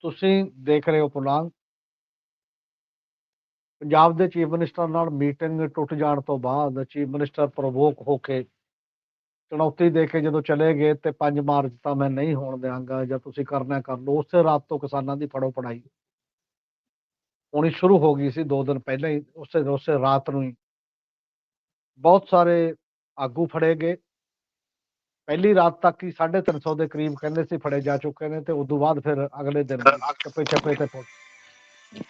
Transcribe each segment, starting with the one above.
ਤੁਸੀਂ ਦੇਖ ਰਹੇ ਹੋ ਪੁਲਾਂਗ ਪੰਜਾਬ ਦੇ ਚੀਫ ਮਿਨਿਸਟਰ ਨਾਲ ਮੀਟਿੰਗ ਟੁੱਟ ਜਾਣ ਤੋਂ ਬਾਅਦ ਚੀਫ ਮਿਨਿਸਟਰ ਪ੍ਰਵੋਕ ਹੋ ਕੇ ਚੁਣੌਤੀ ਦੇ ਕੇ ਜਦੋਂ ਚਲੇ ਗਏ ਤੇ 5 ਮਾਰਚ ਤਾਂ ਮੈਂ ਨਹੀਂ ਹੋਣ ਦਿਆਂਗਾ, ਜਾਂ ਤੁਸੀਂ ਕਰਨਾ ਕਰ ਲਓ। ਉਸੇ ਰਾਤ ਤੋਂ ਕਿਸਾਨਾਂ ਦੀ ਫੜੋ ਪੜਾਈ ਹੋਣੀ ਸ਼ੁਰੂ ਹੋ ਗਈ ਸੀ, ਦੋ ਦਿਨ ਪਹਿਲਾਂ ਹੀ, ਉਸੇ ਉਸੇ ਰਾਤ ਨੂੰ ਹੀ। ਬਹੁਤ ਸਾਰੇ ਆਗੂ ਫੜੇ ਗਏ। ਪਹਿਲੀ ਰਾਤ ਤੱਕ ਹੀ 350 ਦੇ ਕਰੀਬ ਕਹਿੰਦੇ ਸੀ ਫੜੇ ਜਾ ਚੁੱਕੇ ਨੇ ਤੇ ਉਸ ਤੋਂ ਬਾਅਦ ਫਿਰ ਅਗਲੇ ਦਿਨ ਚੱਪੇ ਚੱਪੇ ਤੇ ਪੁਲਿਸ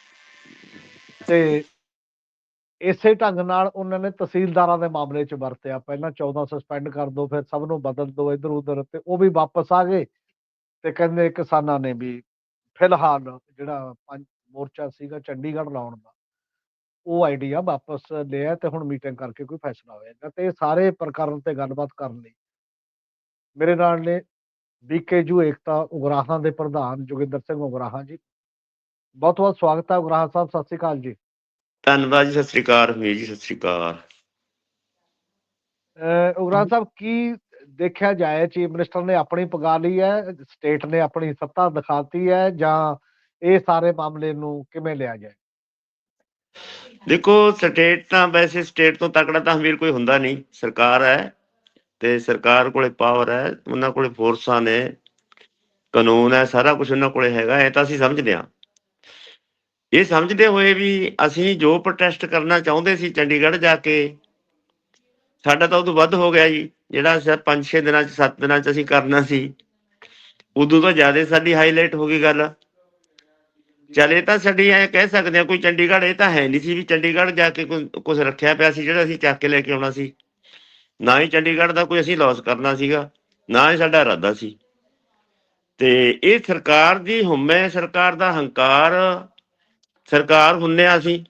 ਤੇ ਇਸੇ ਢੰਗ ਨਾਲ ਉਹਨਾਂ ਨੇ ਤਹਿਸੀਲਦਾਰਾਂ ਦੇ ਮਾਮਲੇ 'ਚ ਵਰਤਿਆ। ਪਹਿਲਾਂ 14 ਸਸਪੈਂਡ ਕਰ ਦੋ ਫਿਰ ਸਭ ਨੂੰ ਬਦਲ ਦੋ ਇਧਰ ਉਧਰ ਤੇ ਉਹ ਵੀ ਵਾਪਸ ਆ ਗਏ ਤੇ ਕਹਿੰਦੇ ਕਿਸਾਨਾਂ ਨੇ ਵੀ ਫਿਲਹਾਲ ਜਿਹੜਾ ਪੰਜ ਮੋਰਚਾ ਸੀਗਾ ਚੰਡੀਗੜ੍ਹ ਲਾਉਣ ਦਾ ਉਹ ਆਈਡੀਆ ਵਾਪਸ ਲਿਆ ਤੇ ਹੁਣ ਮੀਟਿੰਗ ਕਰਕੇ ਕੋਈ ਫੈਸਲਾ ਹੋਏਗਾ ਤੇ ਇਹ ਸਾਰੇ ਪ੍ਰਕਰਨ ਤੇ ਗੱਲਬਾਤ ਕਰਨ ਲਈ ਮੇਰੇ ਨਾਲ ਨੇ ਬੀਕੇਯੂ ਏਕਤਾ ਉਗਰਾਹਾਂ ਦੇ ਪ੍ਰਧਾਨ ਜੋਗਿੰਦਰ ਸਿੰਘ ਉਗਰਾਹਾਂ ਜੀ। ਬਹੁਤ ਬਹੁਤ ਸਵਾਗਤ ਹੈ ਉਗਰਾਹਾਂ ਸਾਹਿਬ ਸਤਿ ਸ਼੍ਰੀ ਅਕਾਲ ਜੀ। ਧੰਨਵਾਦ ਜੀ ਸਤਿ ਸ੍ਰੀ ਅਕਾਲ ਵੀਰ ਜੀ ਸਤਿ ਸ੍ਰੀ ਅਕਾਲ। ਉਗਰਾਹਾਂ ਸਾਹਿਬ ਕੀ ਦੇਖਿਆ ਜਾਏ ਚੀਫ ਮਿਨਿਸਟਰ ਨੇ ਆਪਣੀ ਪਗਾ ਲਈ ਹੈ ਸਟੇਟ ਨੇ ਆਪਣੀ ਸੱਤਾ ਦਿਖਾਤੀ ਹੈ ਜਾਂ ਇਹ ਸਾਰੇ ਮਾਮਲੇ ਨੂੰ ਕਿਵੇਂ ਲਿਆ ਜਾਏ? ਦੇਖੋ ਸਟੇਟ ਤਾਂ ਵੈਸੇ ਸਟੇਟ ਤੋਂ ਤਕੜਾ ਤਾਂ ਵੀਰ ਕੋਈ ਹੁੰਦਾ ਨਹੀਂ ਸਰਕਾਰ ਹੈ। ਤੇ ਸਰਕਾਰ ਕੋਲੇ ਪਾਵਰ ਹੈ, ਉਹਨਾਂ ਕੋਲੇ ਫੋਰਸਾਂ ਨੇ, ਕਾਨੂੰਨ ਹੈ, ਸਾਰਾ ਕੁਝ ਉਹਨਾਂ ਕੋਲੇ ਹੈਗਾ, ਇਹ ਤਾਂ ਅਸੀਂ ਸਮਝਦੇ ਹਾਂ। ਇਹ ਸਮਝਦੇ ਹੋਏ ਵੀ ਅਸੀਂ ਜੋ ਪ੍ਰੋਟੈਸਟ ਕਰਨਾ ਚਾਹੁੰਦੇ ਸੀ ਚੰਡੀਗੜ੍ਹ ਜਾ ਕੇ, ਸਾਡਾ ਤਾਂ ਉਦੋਂ ਵੱਧ ਹੋ ਗਿਆ ਜੀ, ਜਿਹੜਾ ਸਿਰ 5-6 ਦਿਨਾਂ ਚ 7 ਦਿਨਾਂ ਚ ਅਸੀਂ ਕਰਨਾ ਸੀ, ਉਦੋਂ ਤਾਂ ਜ਼ਿਆਦਾ ਸਾਡੀ ਹਾਈਲਾਈਟ ਹੋ ਗਈ ਗੱਲ। ਚੱਲ ਇਹ ਤਾਂ ਸਾਡੀ ਐ ਕਹਿ ਸਕਦੇ ਆ ਕੋਈ ਚੰਡੀਗੜ੍ਹ, ਇਹ ਤਾਂ ਹੈ ਨਹੀਂ ਸੀ ਵੀ ਚੰਡੀਗੜ੍ਹ ਜਾ ਕੇ ਕੁਝ ਰੱਖਿਆ ਪਿਆ ਸੀ, ਜਿਹੜਾ ਅਸੀਂ ਚੱਕ ਕੇ ਲੈ ਕੇ ਆਉਣਾ ਸੀ। ਨਾ ਹੀ ਚੰਡੀਗੜ੍ਹ ਦਾ ਕੋਈ ਅਸੀਂ ਲਾਸ ਕਰਨਾ ਸੀਗਾ ਨਾ ਹੀ ਸਾਡਾ ਇਰਾਦਾ ਸੀ। ਤੇ ਇਹ ਸਰਕਾਰ ਦੀ ਹੁਮੇ ਸਰਕਾਰ ਦਾ ਹੰਕਾਰ ਸਰਕਾਰ ਹੁੰਨੇ ਆ ਅਸੀਂ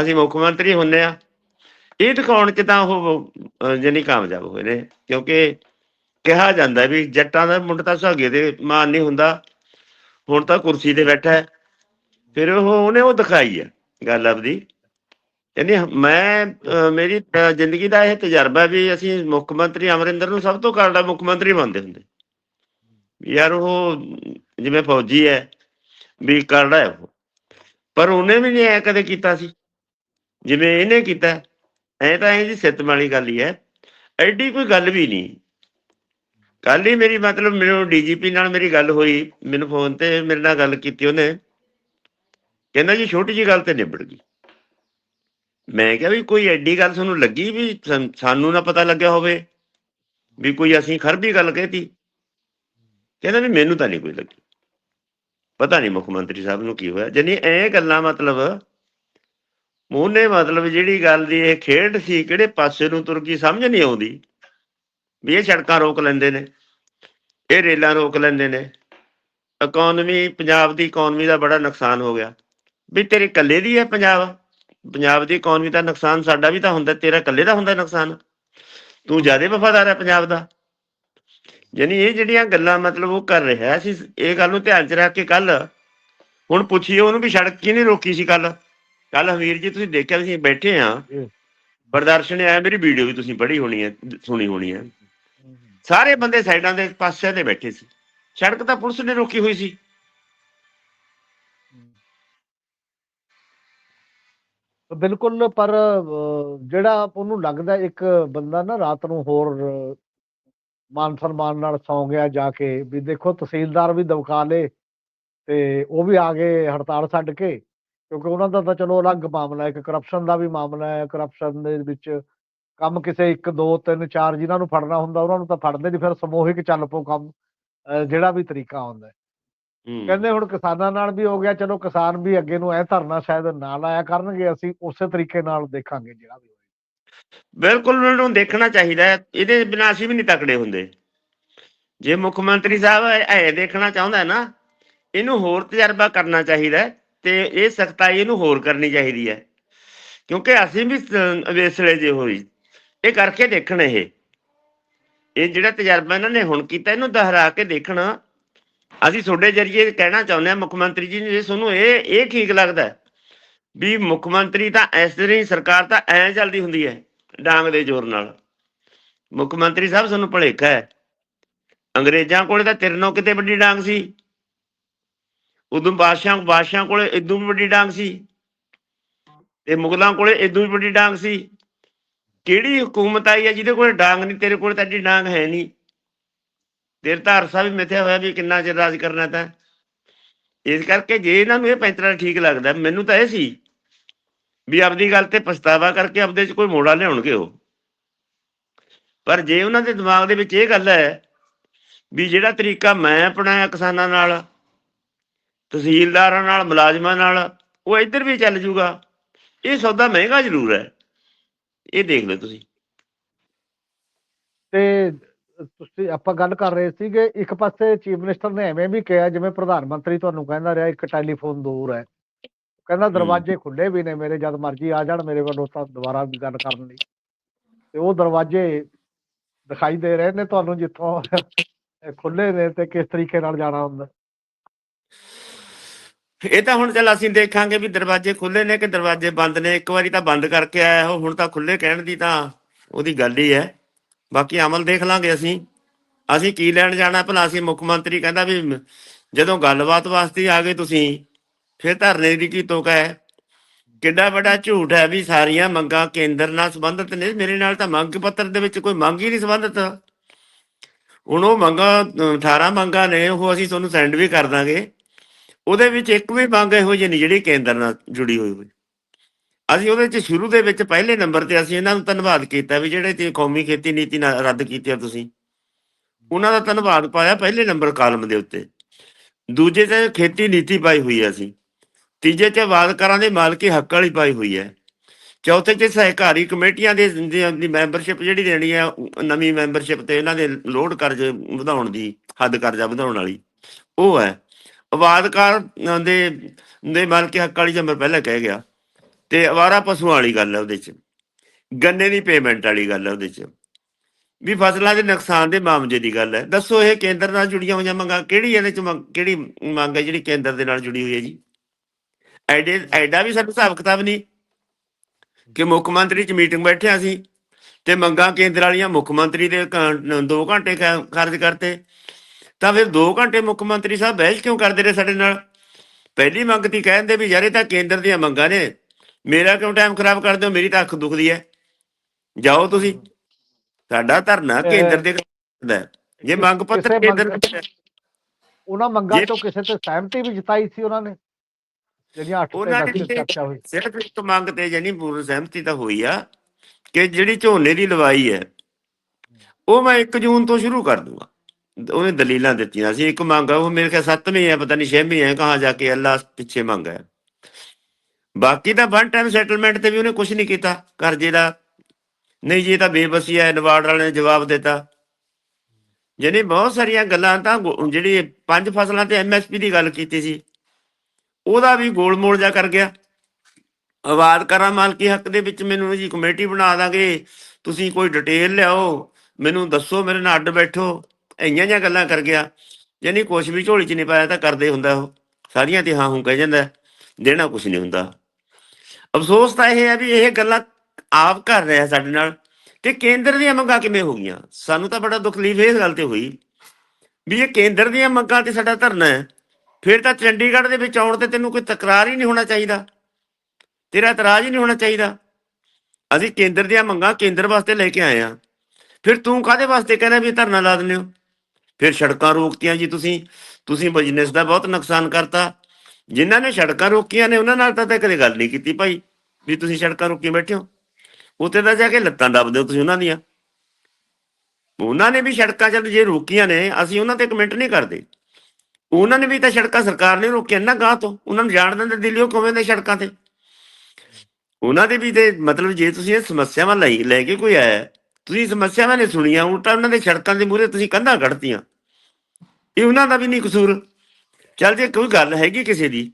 ਅਸੀਂ ਮੁੱਖ ਮੰਤਰੀ ਹੁੰਨੇ ਆ। ਇਹ ਦਿਖਾਉਣ ਚ ਤਾਂ ਉਹ ਅਹ, ਕਾਮਯਾਬ ਹੋਏ ਨੇ ਕਿਉਂਕਿ ਕਿਹਾ ਜਾਂਦਾ ਵੀ ਜੱਟਾਂ ਦਾ ਮੁੰਡਾ ਤਾਂ ਸੁਹਾਗੇ ਦੇ ਮਾਨ ਨਹੀਂ ਹੁੰਦਾ ਹੁਣ ਤਾਂ ਕੁਰਸੀ ਤੇ ਬੈਠਾ ਹੈ। ਫਿਰ ਉਹ ਉਹਨੇ ਉਹ ਦਿਖਾਈ ਹੈ ਗੱਲ ਆਪਦੀ। ਕਹਿੰਦੀ, ਮੈਂ ਮੇਰੀ ਜ਼ਿੰਦਗੀ ਦਾ ਇਹ ਤਜਰਬਾ ਵੀ ਅਸੀਂ ਮੁੱਖ ਮੰਤਰੀ ਅਮਰਿੰਦਰ ਨੂੰ ਸਭ ਤੋਂ ਕਰੜਾ ਮੁੱਖ ਮੰਤਰੀ ਮੰਨਦੇ ਹੁੰਦੇ। ਯਾਰ ਉਹ ਜਿਵੇਂ ਫੌਜੀ ਹੈ, ਵੀ ਕਰੜਾ ਹੈ ਉਹ। ਪਰ ਉਹਨੇ ਵੀ ਨਹੀਂ ਐ ਕਦੇ ਕੀਤਾ ਸੀ। ਜਿਵੇਂ ਇਹਨੇ ਕੀਤਾ, ਐ ਤਾਂ ਇਹ ਜੀ ਸਿੱਤ ਵਾਲੀ ਗੱਲ ਹੀ ਹੈ। ਐਡੀ ਕੋਈ ਗੱਲ ਵੀ ਨਹੀਂ। ਕੱਲ ਹੀ ਮੇਰੀ ਮਤਲਬ ਮੈਨੂੰ ਡੀਜੀਪੀ ਨਾਲ ਮੇਰੀ ਗੱਲ ਹੋਈ, ਮੈਨੂੰ ਫੋਨ ਤੇ ਮੇਰੇ ਨਾਲ ਗੱਲ ਕੀਤੀ ਉਹਨੇ। ਕਹਿੰਦਾ ਜੀ ਛੋਟੀ ਜੀ ਗੱਲ ਤੇ ਨਿਬੜ ਗਈ। ਮੈਂ ਕਿਹਾ ਵੀ ਕੋਈ ਐਡੀ ਗੱਲ ਤੁਹਾਨੂੰ ਲੱਗੀ ਵੀ ਸਾਨੂੰ ਨਾ ਪਤਾ ਲੱਗਿਆ ਹੋਵੇ ਵੀ ਕੋਈ ਅਸੀਂ ਖਰਬੀ ਗੱਲ ਕਹਿਤੀ। ਕਹਿੰਦਾ ਵੀ ਮੈਨੂੰ ਤਾਂ ਨਹੀਂ ਕੋਈ ਲੱਗੀ। ਪਤਾ ਨਹੀਂ ਮੁੱਖ ਮੰਤਰੀ ਸਾਹਿਬ ਨੂੰ ਕੀ ਹੋਇਆ। ਜਾਨੀ ਐ ਗੱਲਾਂ ਮਤਲਬ ਮੂਹਨੇ ਮਤਲਬ ਜਿਹੜੀ ਗੱਲ ਦੀ ਇਹ ਖੇਡ ਸੀ, ਕਿਹੜੇ ਪਾਸੇ ਨੂੰ ਤੁਰ ਗਈ ਸਮਝ ਨਹੀਂ ਆਉਂਦੀ। ਵੀ ਇਹ ਸੜਕਾਂ ਰੋਕ ਲੈਂਦੇ ਨੇ, ਇਹ ਰੇਲਾਂ ਰੋਕ ਲੈਂਦੇ ਨੇ। ਇਕਨੋਮੀ ਪੰਜਾਬ ਦੀ ਇਕਨੋਮੀ ਦਾ ਬੜਾ ਨੁਕਸਾਨ ਹੋ ਗਿਆ। ਵੀ ਤੇਰੇ ਕੱਲੇ ਦੀ ਹੈ ਪੰਜਾਬ? ਪੰਜਾਬ ਦੀ ਇਕਨੋਮੀ ਦਾ ਨੁਕਸਾਨ ਸਾਡਾ ਵੀ ਤਾਂ ਹੁੰਦਾ ਤੇਰਾ ਇਕੱਲੇ ਦਾ ਹੁੰਦਾ ਨੁਕਸਾਨ। ਤੂੰ ਜ਼ਿਆਦਾ ਵਫਾਦਾਰ ਹੈ ਪੰਜਾਬ ਦਾ। ਯਾਨੀ ਇਹ ਜਿਹੜੀਆਂ ਗੱਲਾਂ ਮਤਲਬ ਉਹ ਕਰ ਰਿਹਾ ਅਸੀਂ ਇਹ ਗੱਲ ਨੂੰ ਧਿਆਨ 'ਚ ਰੱਖ ਕੇ ਕੱਲ ਹੁਣ ਪੁੱਛੀਏ ਉਹਨੂੰ ਵੀ ਸੜਕ ਕਿਹਨੇ ਰੋਕੀ ਸੀ ਕੱਲ ਕੱਲ ਹਮੀਰ ਜੀ ਤੁਸੀਂ ਦੇਖਿਆ ਤੁਸੀਂ ਬੈਠੇ ਆ। ਪ੍ਰਦਰਸ਼ਨ ਆਇਆ ਮੇਰੀ ਵੀਡੀਓ ਵੀ ਤੁਸੀਂ ਪੜ੍ਹੀ ਹੋਣੀ ਹੈ ਸੁਣੀ ਹੋਣੀ ਹੈ। ਸਾਰੇ ਬੰਦੇ ਸਾਈਡਾਂ ਦੇ ਪਾਸਿਆਂ ਤੇ ਬੈਠੇ ਸੀ। ਸੜਕ ਤਾਂ ਪੁਲਿਸ ਨੇ ਰੋਕੀ ਹੋਈ ਸੀ। ਬਿਲਕੁਲ, ਪਰ ਜਿਹੜਾ ਉਹਨੂੰ ਲੱਗਦਾ ਇੱਕ ਬੰਦਾ ਨਾ ਰਾਤ ਨੂੰ ਹੋਰ ਮਾਨ ਸਨਮਾਨ ਨਾਲ ਸੌਂ ਗਿਆ ਜਾ ਕੇ, ਵੀ ਦੇਖੋ ਤਹਿਸੀਲਦਾਰ ਵੀ ਦਬਕਾ ਲੇ ਤੇ ਉਹ ਵੀ ਆ ਗਏ ਹੜਤਾਲ ਛੱਡ ਕੇ, ਕਿਉਂਕਿ ਉਹਨਾਂ ਦਾ ਤਾਂ ਚਲੋ ਅਲੱਗ ਮਾਮਲਾ ਹੈ, ਇੱਕ ਕਰਪਸ਼ਨ ਦਾ ਵੀ ਮਾਮਲਾ ਹੈ ਕਰਪਸ਼ਨ ਦੇ ਵਿੱਚ ਕੰਮ ਕਿਸੇ 1 2 3 4 ਜਿਨ੍ਹਾਂ ਨੂੰ ਫੜਨਾ ਹੁੰਦਾ, ਉਹਨਾਂ ਨੂੰ ਤਾਂ ਫੜਦੇ ਨਹੀਂ ਫਿਰ ਸਮੂਹਿਕ ਚੱਲ ਪੋ ਕੰਮ ਜਿਹੜਾ ਵੀ ਤਰੀਕਾ ਹੁੰਦਾ ਕਹਿੰਦੇ ਹੁਣ ਕਿਸਾਨਾਂ ਨਾਲ ਵੀ ਹੋ ਗਿਆ ਚਲੋ ਕਿਸਾਨ ਵੀ ਅੱਗੇ ਨੂੰ ਐ ਧਰਨਾ ਸ਼ਾਇਦ ਨਾ ਲਾਇਆ ਕਰਨਗੇ ਅਸੀਂ ਉਸੇ ਤਰੀਕੇ ਨਾਲ ਦੇਖਾਂਗੇ ਜਿਹੜਾ ਵੀ ਬਿਲਕੁਲ ਉਹਨਾਂ ਨੂੰ ਦੇਖਣਾ ਚਾਹੀਦਾ ਹੈ ਇਹਦੇ ਬਿਨਾਂ ਅਸੀਂ ਵੀ ਨਹੀਂ ਤਕੜੇ ਹੁੰਦੇ। ਜੇ ਮੁੱਖ ਮੰਤਰੀ ਸਾਹਿਬ ਐ ਦੇਖਣਾ ਚਾਹੁੰਦਾ ਨਾ ਇਹਨੂੰ ਹੋਰ ਤਜਰਬਾ ਕਰਨਾ ਚਾਹੀਦਾ ਤੇ ਇਹ ਸਖਤਾਈ ਇਹਨੂੰ ਹੋਰ ਕਰਨੀ ਚਾਹੀਦੀ ਹੈ। ਕਿਉਂਕਿ ਅਸੀਂ ਵੀ ਸ- ਵੇਸਲੇ ਜੇ ਹੋਈ ਇਹ ਕਰਕੇ ਦੇਖਣ ਇਹ। ਇਹ ਜਿਹੜਾ ਤਜਰਬਾ ਇਹਨਾਂ ਨੇ ਹੁਣ ਕੀਤਾ ਇਹਨੂੰ ਦੁਹਰਾ ਕੇ ਦੇਖਣਾ ਅਸੀਂ ਤੁਹਾਡੇ ਜਰੀਏ ਕਹਿਣਾ ਚਾਹੁੰਦੇ ਹਾਂ, ਮੁੱਖ ਮੰਤਰੀ ਜੀ ਨੂੰ ਜੇ ਤੁਹਾਨੂੰ ਇਹ ਇਹ ਠੀਕ ਲੱਗਦਾ ਵੀ ਮੁੱਖ ਮੰਤਰੀ ਤਾਂ ਇਸ ਤਰ੍ਹਾਂ ਸਰਕਾਰ ਤਾਂ ਐਂ ਚੱਲਦੀ ਹੁੰਦੀ ਹੈ, ਡਾਂਗ ਦੇ ਜ਼ੋਰ ਨਾਲ। ਮੁੱਖ ਮੰਤਰੀ ਸਾਹਿਬ, ਤੁਹਾਨੂੰ ਭਲੇਖਾ ਹੈ। ਅੰਗਰੇਜ਼ਾਂ ਕੋਲੇ ਤਾਂ ਤਿਰਨੋਂ ਕਿਤੇ ਵੱਡੀ ਡਾਂਗ ਸੀ। ਉਦੋਂ ਬਾਦਸ਼ਾਹ ਬਾਦਸ਼ਾਹ ਕੋਲੇ ਇਦੋਂ ਵੀ ਵੱਡੀ ਡਾਂਗ ਸੀ। ਤੇ ਮੁਗਲਾਂ ਕੋਲੇ ਇਦੋਂ ਵੀ ਵੱਡੀ ਡਾਂਗ ਸੀ। ਕਿਹੜੀ ਹਕੂਮਤ ਆਈ ਹੈ ਜਿਹਦੇ ਕੋਲ ਡਾਂਗ ਨਹੀਂ, ਤੇਰੇ ਕੋਲ ਤਾਂ ਐਡੀ ਡਾਂਗ ਹੈ ਨਹੀਂ। ਤੇਰੇ ਤਾਂ ਅਰਸਾ ਵੀ ਮਿਥਿਆ ਹੋਇਆ ਵੀ ਕਿੰਨਾ ਚਿਰ ਰਾਜ ਕਰਨਾ ਤਾਂ। ਇਸ ਕਰਕੇ ਜੇ ਇਹਨਾਂ ਨੂੰ ਇਹ ਪੈਂਤਰਾ ਠੀਕ ਲੱਗਦਾ, ਮੈਨੂੰ ਤਾਂ ਇਹ ਸੀ ਵੀ ਆਪਦੀ ਗੱਲ ਤੇ ਪਛਤਾਵਾ ਕਰਕੇ ਆਪਦੇ ਚ ਕੋਈ ਮੋੜਾ ਲਿਆਉਣਗੇ ਉਹ। ਪਰ ਜੇ ਉਹਨਾਂ ਦੇ ਦਿਮਾਗ ਦੇ ਵਿੱਚ ਇਹ ਗੱਲ ਹੈ ਵੀ ਜਿਹੜਾ ਤਰੀਕਾ ਮੈਂ ਅਪਣਾਇਆ ਕਿਸਾਨਾਂ ਨਾਲ, ਤਹਿਸੀਲਦਾਰਾਂ ਨਾਲ, ਮੁਲਾਜ਼ਮਾਂ ਨਾਲ, ਉਹ ਇੱਧਰ ਵੀ ਚੱਲ ਜੂਗਾ, ਇਹ ਸੌਦਾ ਮਹਿੰਗਾ ਜ਼ਰੂਰ ਹੈ। ਇਹ ਦੇਖ ਲਓ ਤੁਸੀਂ। ਤੇ ਤੁਸੀਂ ਆਪਾਂ ਗੱਲ ਕਰ ਰਹੇ ਸੀਗੇ ਇੱਕ ਪਾਸੇ ਚੀਫ ਮਿਨਿਸਟਰ ਨੇ ਐਵੇਂ ਵੀ ਕਿਹਾ ਜਿਵੇਂ ਪ੍ਰਧਾਨ ਮੰਤਰੀ ਤੁਹਾਨੂੰ ਕਹਿੰਦਾ ਰਿਹਾ ਇੱਕ ਟੈਲੀਫੋਨ ਦੂਰ ਹੈ। ਕਹਿੰਦਾ ਦਰਵਾਜ਼ੇ ਖੁੱਲੇ ਵੀ ਨੇ ਮੇਰੇ ਜਦ ਮਰਜ਼ੀ ਆ ਜਾਣ ਮੇਰੇ ਵੱਲੋਂ ਤਾਂ ਦੁਬਾਰਾ ਵੀ ਗੱਲ ਕਰਨ ਲਈ। ਤੇ ਉਹ ਦਰਵਾਜ਼ੇ ਦਿਖਾਈ ਦੇ ਰਹੇ ਨੇ ਤੁਹਾਨੂੰ ਜਿੱਥੋਂ ਖੁੱਲੇ ਨੇ ਤੇ ਕਿਸ ਤਰੀਕੇ ਨਾਲ ਜਾਣਾ ਹੁੰਦਾ। ਇਹ ਤਾਂ ਹੁਣ ਚੱਲ ਅਸੀਂ ਦੇਖਾਂਗੇ ਵੀ ਦਰਵਾਜ਼ੇ ਖੁੱਲੇ ਨੇ ਕਿ ਦਰਵਾਜ਼ੇ ਬੰਦ ਨੇ। ਇੱਕ ਵਾਰੀ ਤਾਂ ਬੰਦ ਕਰਕੇ ਆਇਆ ਉਹ ਹੁਣ ਤਾਂ ਖੁੱਲੇ ਕਹਿਣ ਦੀ ਤਾਂ ਉਹਦੀ ਗੱਲ ਹੀ ਹੈ। ਬਾਕੀ ਅਮਲ ਦੇਖ ਲਾਂਗੇ ਅਸੀਂ। ਅਸੀਂ ਕੀ ਲੈਣ ਜਾਣਾ? ਭਲਾ ਅਸੀਂ ਮੁੱਖ ਮੰਤਰੀ ਕਹਿੰਦਾ ਵੀ ਜਦੋਂ ਗੱਲਬਾਤ ਵਾਸਤੇ ਆ ਗਏ ਤੁਸੀਂ ਫਿਰ ਧਰਨੇ ਦੀ ਕੀ ਤੋਕਾ ਹੈ? ਕਿੱਡਾ ਵੱਡਾ ਝੂਠ ਹੈ ਵੀ ਸਾਰੀਆਂ ਮੰਗਾਂ ਕੇਂਦਰ ਨਾਲ ਸੰਬੰਧਿਤ ਨੇ। ਮੇਰੇ ਨਾਲ ਤਾਂ ਮੰਗ ਪੱਤਰ ਦੇ ਵਿੱਚ ਕੋਈ ਮੰਗ ਹੀ ਨਹੀਂ ਸੰਬੰਧਿਤ। ਹੁਣ ਉਹ ਮੰਗਾਂ ਅ, 18 ਮੰਗਾਂ ਨੇ ਉਹ ਅਸੀਂ ਤੁਹਾਨੂੰ ਸੈਂਡ ਵੀ ਕਰ ਦਾਂਗੇ। ਉਹਦੇ ਵਿੱਚ ਇੱਕ ਵੀ ਮੰਗ ਇਹੋ ਜਿਹੀ ਨਹੀਂ ਜਿਹੜੀ ਕੇਂਦਰ ਨਾਲ ਜੁੜੀ ਹੋਈ ਹੋਵੇ ਅਸੀਂ ਉਹਦੇ ਚ ਸ਼ੁਰੂ ਦੇ ਵਿੱਚ ਪਹਿਲੇ ਨੰਬਰ ਤੇ ਅਸੀਂ ਇਹਨਾਂ ਨੂੰ ਧੰਨਵਾਦ ਕੀਤਾ ਵੀ ਜਿਹੜੇ ਤੇ ਕੌਮੀ ਖੇਤੀ ਨੀਤੀ ਨਾਲ ਰੱਦ ਕੀਤੀ ਆ ਤੁਸੀਂ। ਉਹਨਾਂ ਦਾ ਧੰਨਵਾਦ ਪਾਇਆ ਪਹਿਲੇ ਨੰਬਰ ਕਾਲਮ ਦੇ ਉੱਤੇ। ਦੂਜੇ ਤੇ ਖੇਤੀ ਨੀਤੀ ਪਾਈ ਹੋਈ ਹੈ ਅਸੀਂ। ਤੀਜੇ ਚ ਵਾਦਕਾਰਾਂ ਦੇ ਮਾਲਕੀ ਹੱਕ ਵਾਲੀ ਪਾਈ ਹੋਈ ਹੈ ਚੌਥੇ ਚ ਸਹਿਕਾਰੀ ਕਮੇਟੀਆਂ ਦੇ ਦੀ ਮੈਂਬਰਸ਼ਿਪ ਜਿਹੜੀ ਦੇਣੀ ਹੈ ਨਵੀਂ ਮੈਂਬਰਸ਼ਿਪ ਤੇ ਇਹਨਾਂ ਦੇ ਲੋਡ ਕਰਜ਼ ਵਧਾਉਣ ਦੀ, ਹੱਦ ਕਰਜ਼ਾ ਵਧਾਉਣ ਵਾਲੀ। ਉਹ ਹੈ। ਆਬਾਦਕਾਰ ਦੇ ਦੇ ਮਾਲਕੀ ਹੱਕ ਵਾਲੀ ਜੰਮਰ ਪਹਿਲਾਂ ਕਹਿ ਗਿਆ। ਤੇ ਅਵਾਰਾ ਪਸ਼ੂਆਂ ਵਾਲੀ ਗੱਲ ਹੈ ਉਹਦੇ ਚ। ਗੰਨੇ ਦੀ ਪੇਮੈਂਟ ਵਾਲੀ ਗੱਲ ਹੈ ਉਹਦੇ ਚ। ਵੀ ਫਸਲਾਂ ਦੇ ਨੁਕਸਾਨ ਦੇ ਮਾਮਲੇ ਦੀ ਗੱਲ ਹੈ ਦੱਸੋ ਇਹ ਕੇਂਦਰ ਨਾਲ ਜੁੜੀਆਂ ਹੋਈਆਂ ਮੰਗਾਂ, ਕਿਹੜੀ ਇਹਦੇ ਚ ਕਿਹੜੀ ਮੰਗ ਹੈ ਜਿਹੜੀ ਕੇਂਦਰ ਦੇ ਨਾਲ ਜੁੜੀ ਹੋਈ ਹੈ ਜੀ? ਐਡੇ, ਐਡਾ ਵੀ ਸਾਨੂੰ ਹਿਸਾਬ ਕਿਤਾਬ ਨਹੀਂ ਕਿ ਮੁੱਖ ਮੰਤਰੀ ਚ ਮੀਟਿੰਗ ਬੈਠਿਆ ਸੀ ਤੇ ਮੰਗਾਂ ਕੇਂਦਰ ਵਾਲੀਆਂ ਮੁੱਖ ਮੰਤਰੀ ਦੇ 2 ਘੰਟੇ ਖਰਚ ਕਰਤੇ। ਤਾਂ ਫਿਰ 2 ਘੰਟੇ ਮੁੱਖ ਮੰਤਰੀ ਸਾਹਿਬ ਬਹਿਸ ਕਿਉਂ ਕਰਦੇ ਰਹੇ ਸਾਡੇ ਨਾਲ? ਪਹਿਲੀ ਮੰਗ ਤੀ, ਕਹਿੰਦੇ ਵੀ ਯਾਰ ਇਹ ਤਾਂ ਕੇਂਦਰ ਦੀਆਂ ਮੰਗਾਂ ਨੇ। ਮੇਰਾ ਕਿਉਂ ਟਾਈਮ ਖਰਾਬ ਕਰਦੇ ਹੋ? ਮੇਰੀ ਤਾਂ ਅੱਖ ਦੁਖਦੀ ਹੈ। ਜਾਓ ਤੁਸੀਂ। ਸਾਡਾ ਧਰਨਾ ਕੇਂਦਰ ਦੇ ਦਾ ਹੈ। ਜੇ ਮੰਗ ਪੱਤਰ ਕੇਂਦਰ ਦਾ ਉਹਨਾਂ ਮੰਗਾਂ ਤੋਂ ਕਿਸੇ ਤੇ ਸਹਿਮਤੀ ਵੀ ਜਤਾਈ ਸੀ ਉਹਨਾਂ ਨੇ? ਜਿਹੜੀਆਂ 8 ਤੇ ਉਹਨਾਂ 10 ਨੇ ਤੇ ਚਰਚਾ ਹੋਈ। ਸਿਰਫ ਇੱਕ ਮੰਗ ਤੇ ਜਾਨੀ ਪੂਰਨ ਸਹਿਮਤੀ ਤਾਂ ਹੋਈ ਆ ਕਿ ਜਿਹੜੀ ਝੋਨੇ ਦੀ ਲਵਾਈ ਹੈ ਉਹ ਮੈਂ 1 ਜੂਨ ਤੋਂ ਸ਼ੁਰੂ ਕਰ ਦੂੰਗਾ। ਉਹਨੇ ਦਲੀਲਾਂ ਦਿੱਤੀਆਂ ਸੀ। ਇੱਕ ਮੰਗ ਆ ਉਹ ਮੇਰੇ ਖਿਆਲ ਸੱਤਵੀਂ ਹੈ ਪਤਾ ਨਹੀਂ ਛੇਵੀਂ ਹੈ ਕਹਾਂ ਜਾ ਕੇ ਅੱਲਾ ਪਿੱਛੇ ਮੰਗ ਬਾਕੀ ਤਾਂ ਵਨ ਟਾਈਮ ਸੈਟਲਮੈਂਟ ਤੇ ਵੀ ਉਹਨੇ ਕੁਝ ਨਹੀਂ ਕੀਤਾ। ਕਰਜ਼ੇ ਦਾ ਨਹੀਂ ਜੀ ਇਹ ਤਾਂ ਬੇਬਸੀ ਹੈ ਨਵਾੜ ਵਾਲੇ ਨੇ ਜਵਾਬ ਦਿੱਤਾ। ਜਿਹਨੇ ਬਹੁਤ ਸਾਰੀਆਂ ਗੱਲਾਂ ਤਾਂ ਜਿਹੜੀ ਪੰਜ ਫਸਲਾਂ ਤੇ ਐਮਐਸਪੀ ਦੀ ਗੱਲ ਕੀਤੀ ਸੀ। ਉਹਦਾ ਵੀ ਗੋਲ ਗੋਲਮੋਲ ਜਾ ਕਰ ਗਿਆ। ਆਵਾਜ਼ ਕਰਾਂ ਮਾਲਕੀ ਹੱਕ ਦੇ ਵਿੱਚ ਮੈਨੂੰ ਜੀ ਕਮੇਟੀ ਬਣਾ ਦਾਂਗੇ। ਤੁਸੀਂ ਕੋਈ ਡਿਟੇਲ ਲਿਆਓ, ਮੈਨੂੰ ਦੱਸੋ, ਮੇਰੇ ਨਾਲ ਅੱਡ ਬੈਠੋ। ਇੰਨੀਆਂ ਜਿਹੀਆਂ ਗੱਲਾਂ ਕਰ ਗਿਆ। ਯਾਨੀ ਕੁਛ ਵੀ ਝੋਲੀ 'ਚ ਨਹੀਂ ਪਾਇਆ ਤਾਂ ਕਰਦੇ ਹੁੰਦਾ ਉਹ। ਸਾਰੀਆਂ ਤੇ ਹਾਂ ਹੂੰ ਕਹਿ ਜਾਂਦਾ। ਦੇਣਾ ਕੁਛ ਨਹੀਂ ਹੁੰਦਾ। ਅਫਸੋਸ ਤਾਂ ਇਹ ਹੈ ਵੀ ਇਹ ਗੱਲਾਂ ਆਪ ਕਰ ਰਿਹਾ ਸਾਡੇ ਨਾਲ ਤੇ ਕੇਂਦਰ ਦੀਆਂ ਮੰਗਾਂ ਕਿਵੇਂ ਹੋ ਗਈਆਂ? ਸਾਨੂੰ ਤਾਂ ਬੜਾ ਤਕਲੀਫ ਇਸ ਗੱਲ ਤੇ ਹੋਈ ਵੀ ਇਹ ਕੇਂਦਰ ਦੀਆਂ ਮੰਗਾਂ ਤੇ ਸਾਡਾ ਧਰਨਾ ਹੈ, ਫਿਰ ਤਾਂ ਚੰਡੀਗੜ੍ਹ ਦੇ ਵਿੱਚ ਆਉਣ ਤੇ ਤੈਨੂੰ ਕੋਈ ਤਕਰਾਰ ਹੀ ਨਹੀਂ ਹੋਣਾ ਚਾਹੀਦਾ, ਤੇਰਾ ਇਤਰਾਜ਼ ਹੀ ਨਹੀਂ ਹੋਣਾ ਚਾਹੀਦਾ। ਅਸੀਂ ਕੇਂਦਰ ਦੀਆਂ ਮੰਗਾਂ ਕੇਂਦਰ ਵਾਸਤੇ ਲੈ ਕੇ ਆਏ ਆ ਫਿਰ ਤੂੰ ਕਾਦੇ ਵਾਸਤੇ ਕਹਿੰਦਾ ਵੀ ਧਰਨਾ ਲਾ ਦਿੰਦੇ ਹੋ? ਫਿਰ ਸੜਕਾਂ ਰੋਕਤੀਆਂ ਜੀ ਤੁਸੀਂ ਤੁਸੀਂ ਬਿਜ਼ਨਸ ਦਾ ਬਹੁਤ ਨੁਕਸਾਨ ਕਰਤਾ। ਜਿਨ੍ਹਾਂ ਨੇ ਸੜਕਾਂ ਰੋਕੀਆਂ ਨੇ, ਉਹਨਾਂ ਨਾਲ ਤਾਂ ਤਾਂ ਕਦੇ ਗੱਲ ਨਹੀਂ ਕੀਤੀ ਭਾਈ, ਵੀ ਤੁਸੀਂ ਸੜਕਾਂ ਰੋਕੀ ਬੈਠੇ ਹੋ। ਉੱਥੇ ਤਾਂ ਜਾ ਕੇ ਲੱਤਾਂ ਦੱਬਦੇ ਹੋ ਤੁਸੀਂ ਉਹਨਾਂ ਦੀਆਂ। ਉਹਨਾਂ ਨੇ ਵੀ ਸੜਕਾਂ ਚੱਲ ਜੇ ਰੋਕੀਆਂ ਨੇ, ਅਸੀਂ ਉਹਨਾਂ ਤੇ ਕਮੈਂਟ ਨਹੀਂ ਕਰਦੇ। ਉਹਨਾਂ ਨੇ ਵੀ ਤਾਂ ਸੜਕਾਂ ਸਰਕਾਰ ਨੇ ਰੋਕੀਆਂ ਨਾ ਗਾਂ ਤੋਂ। ਉਹਨਾਂ ਨੂੰ ਜਾਣ ਦਿੰਦੇ ਦਿੱਲੀ ਕਿਵੇਂ ਦੇ ਸੜਕਾਂ ਤੇ? ਉਹਨਾਂ ਦੇ ਵੀ ਤੇ ਮਤਲਬ ਜੇ ਤੁਸੀਂ ਇਹ ਸਮੱਸਿਆਵਾਂ ਲਈ, ਲੈ ਕੇ ਕੋਈ ਆਇਆ, ਤੁਸੀਂ ਸਮੱਸਿਆਵਾਂ ਨੇ ਸੁਣੀਆਂ, ਉਲਟਾ ਉਹਨਾਂ ਦੇ ਸੜਕਾਂ ਦੇ ਮੂਹਰੇ ਤੁਸੀਂ ਕੰਧਾਂ ਕੱਢਤੀਆਂ। ਇਹ ਉਹਨਾਂ ਦਾ ਵੀ ਨਹੀਂ ਕਸੂਰ। ਚੱਲ ਜੇ ਕੋਈ ਗੱਲ ਹੈਗੀ ਕਿਸੇ ਦੀ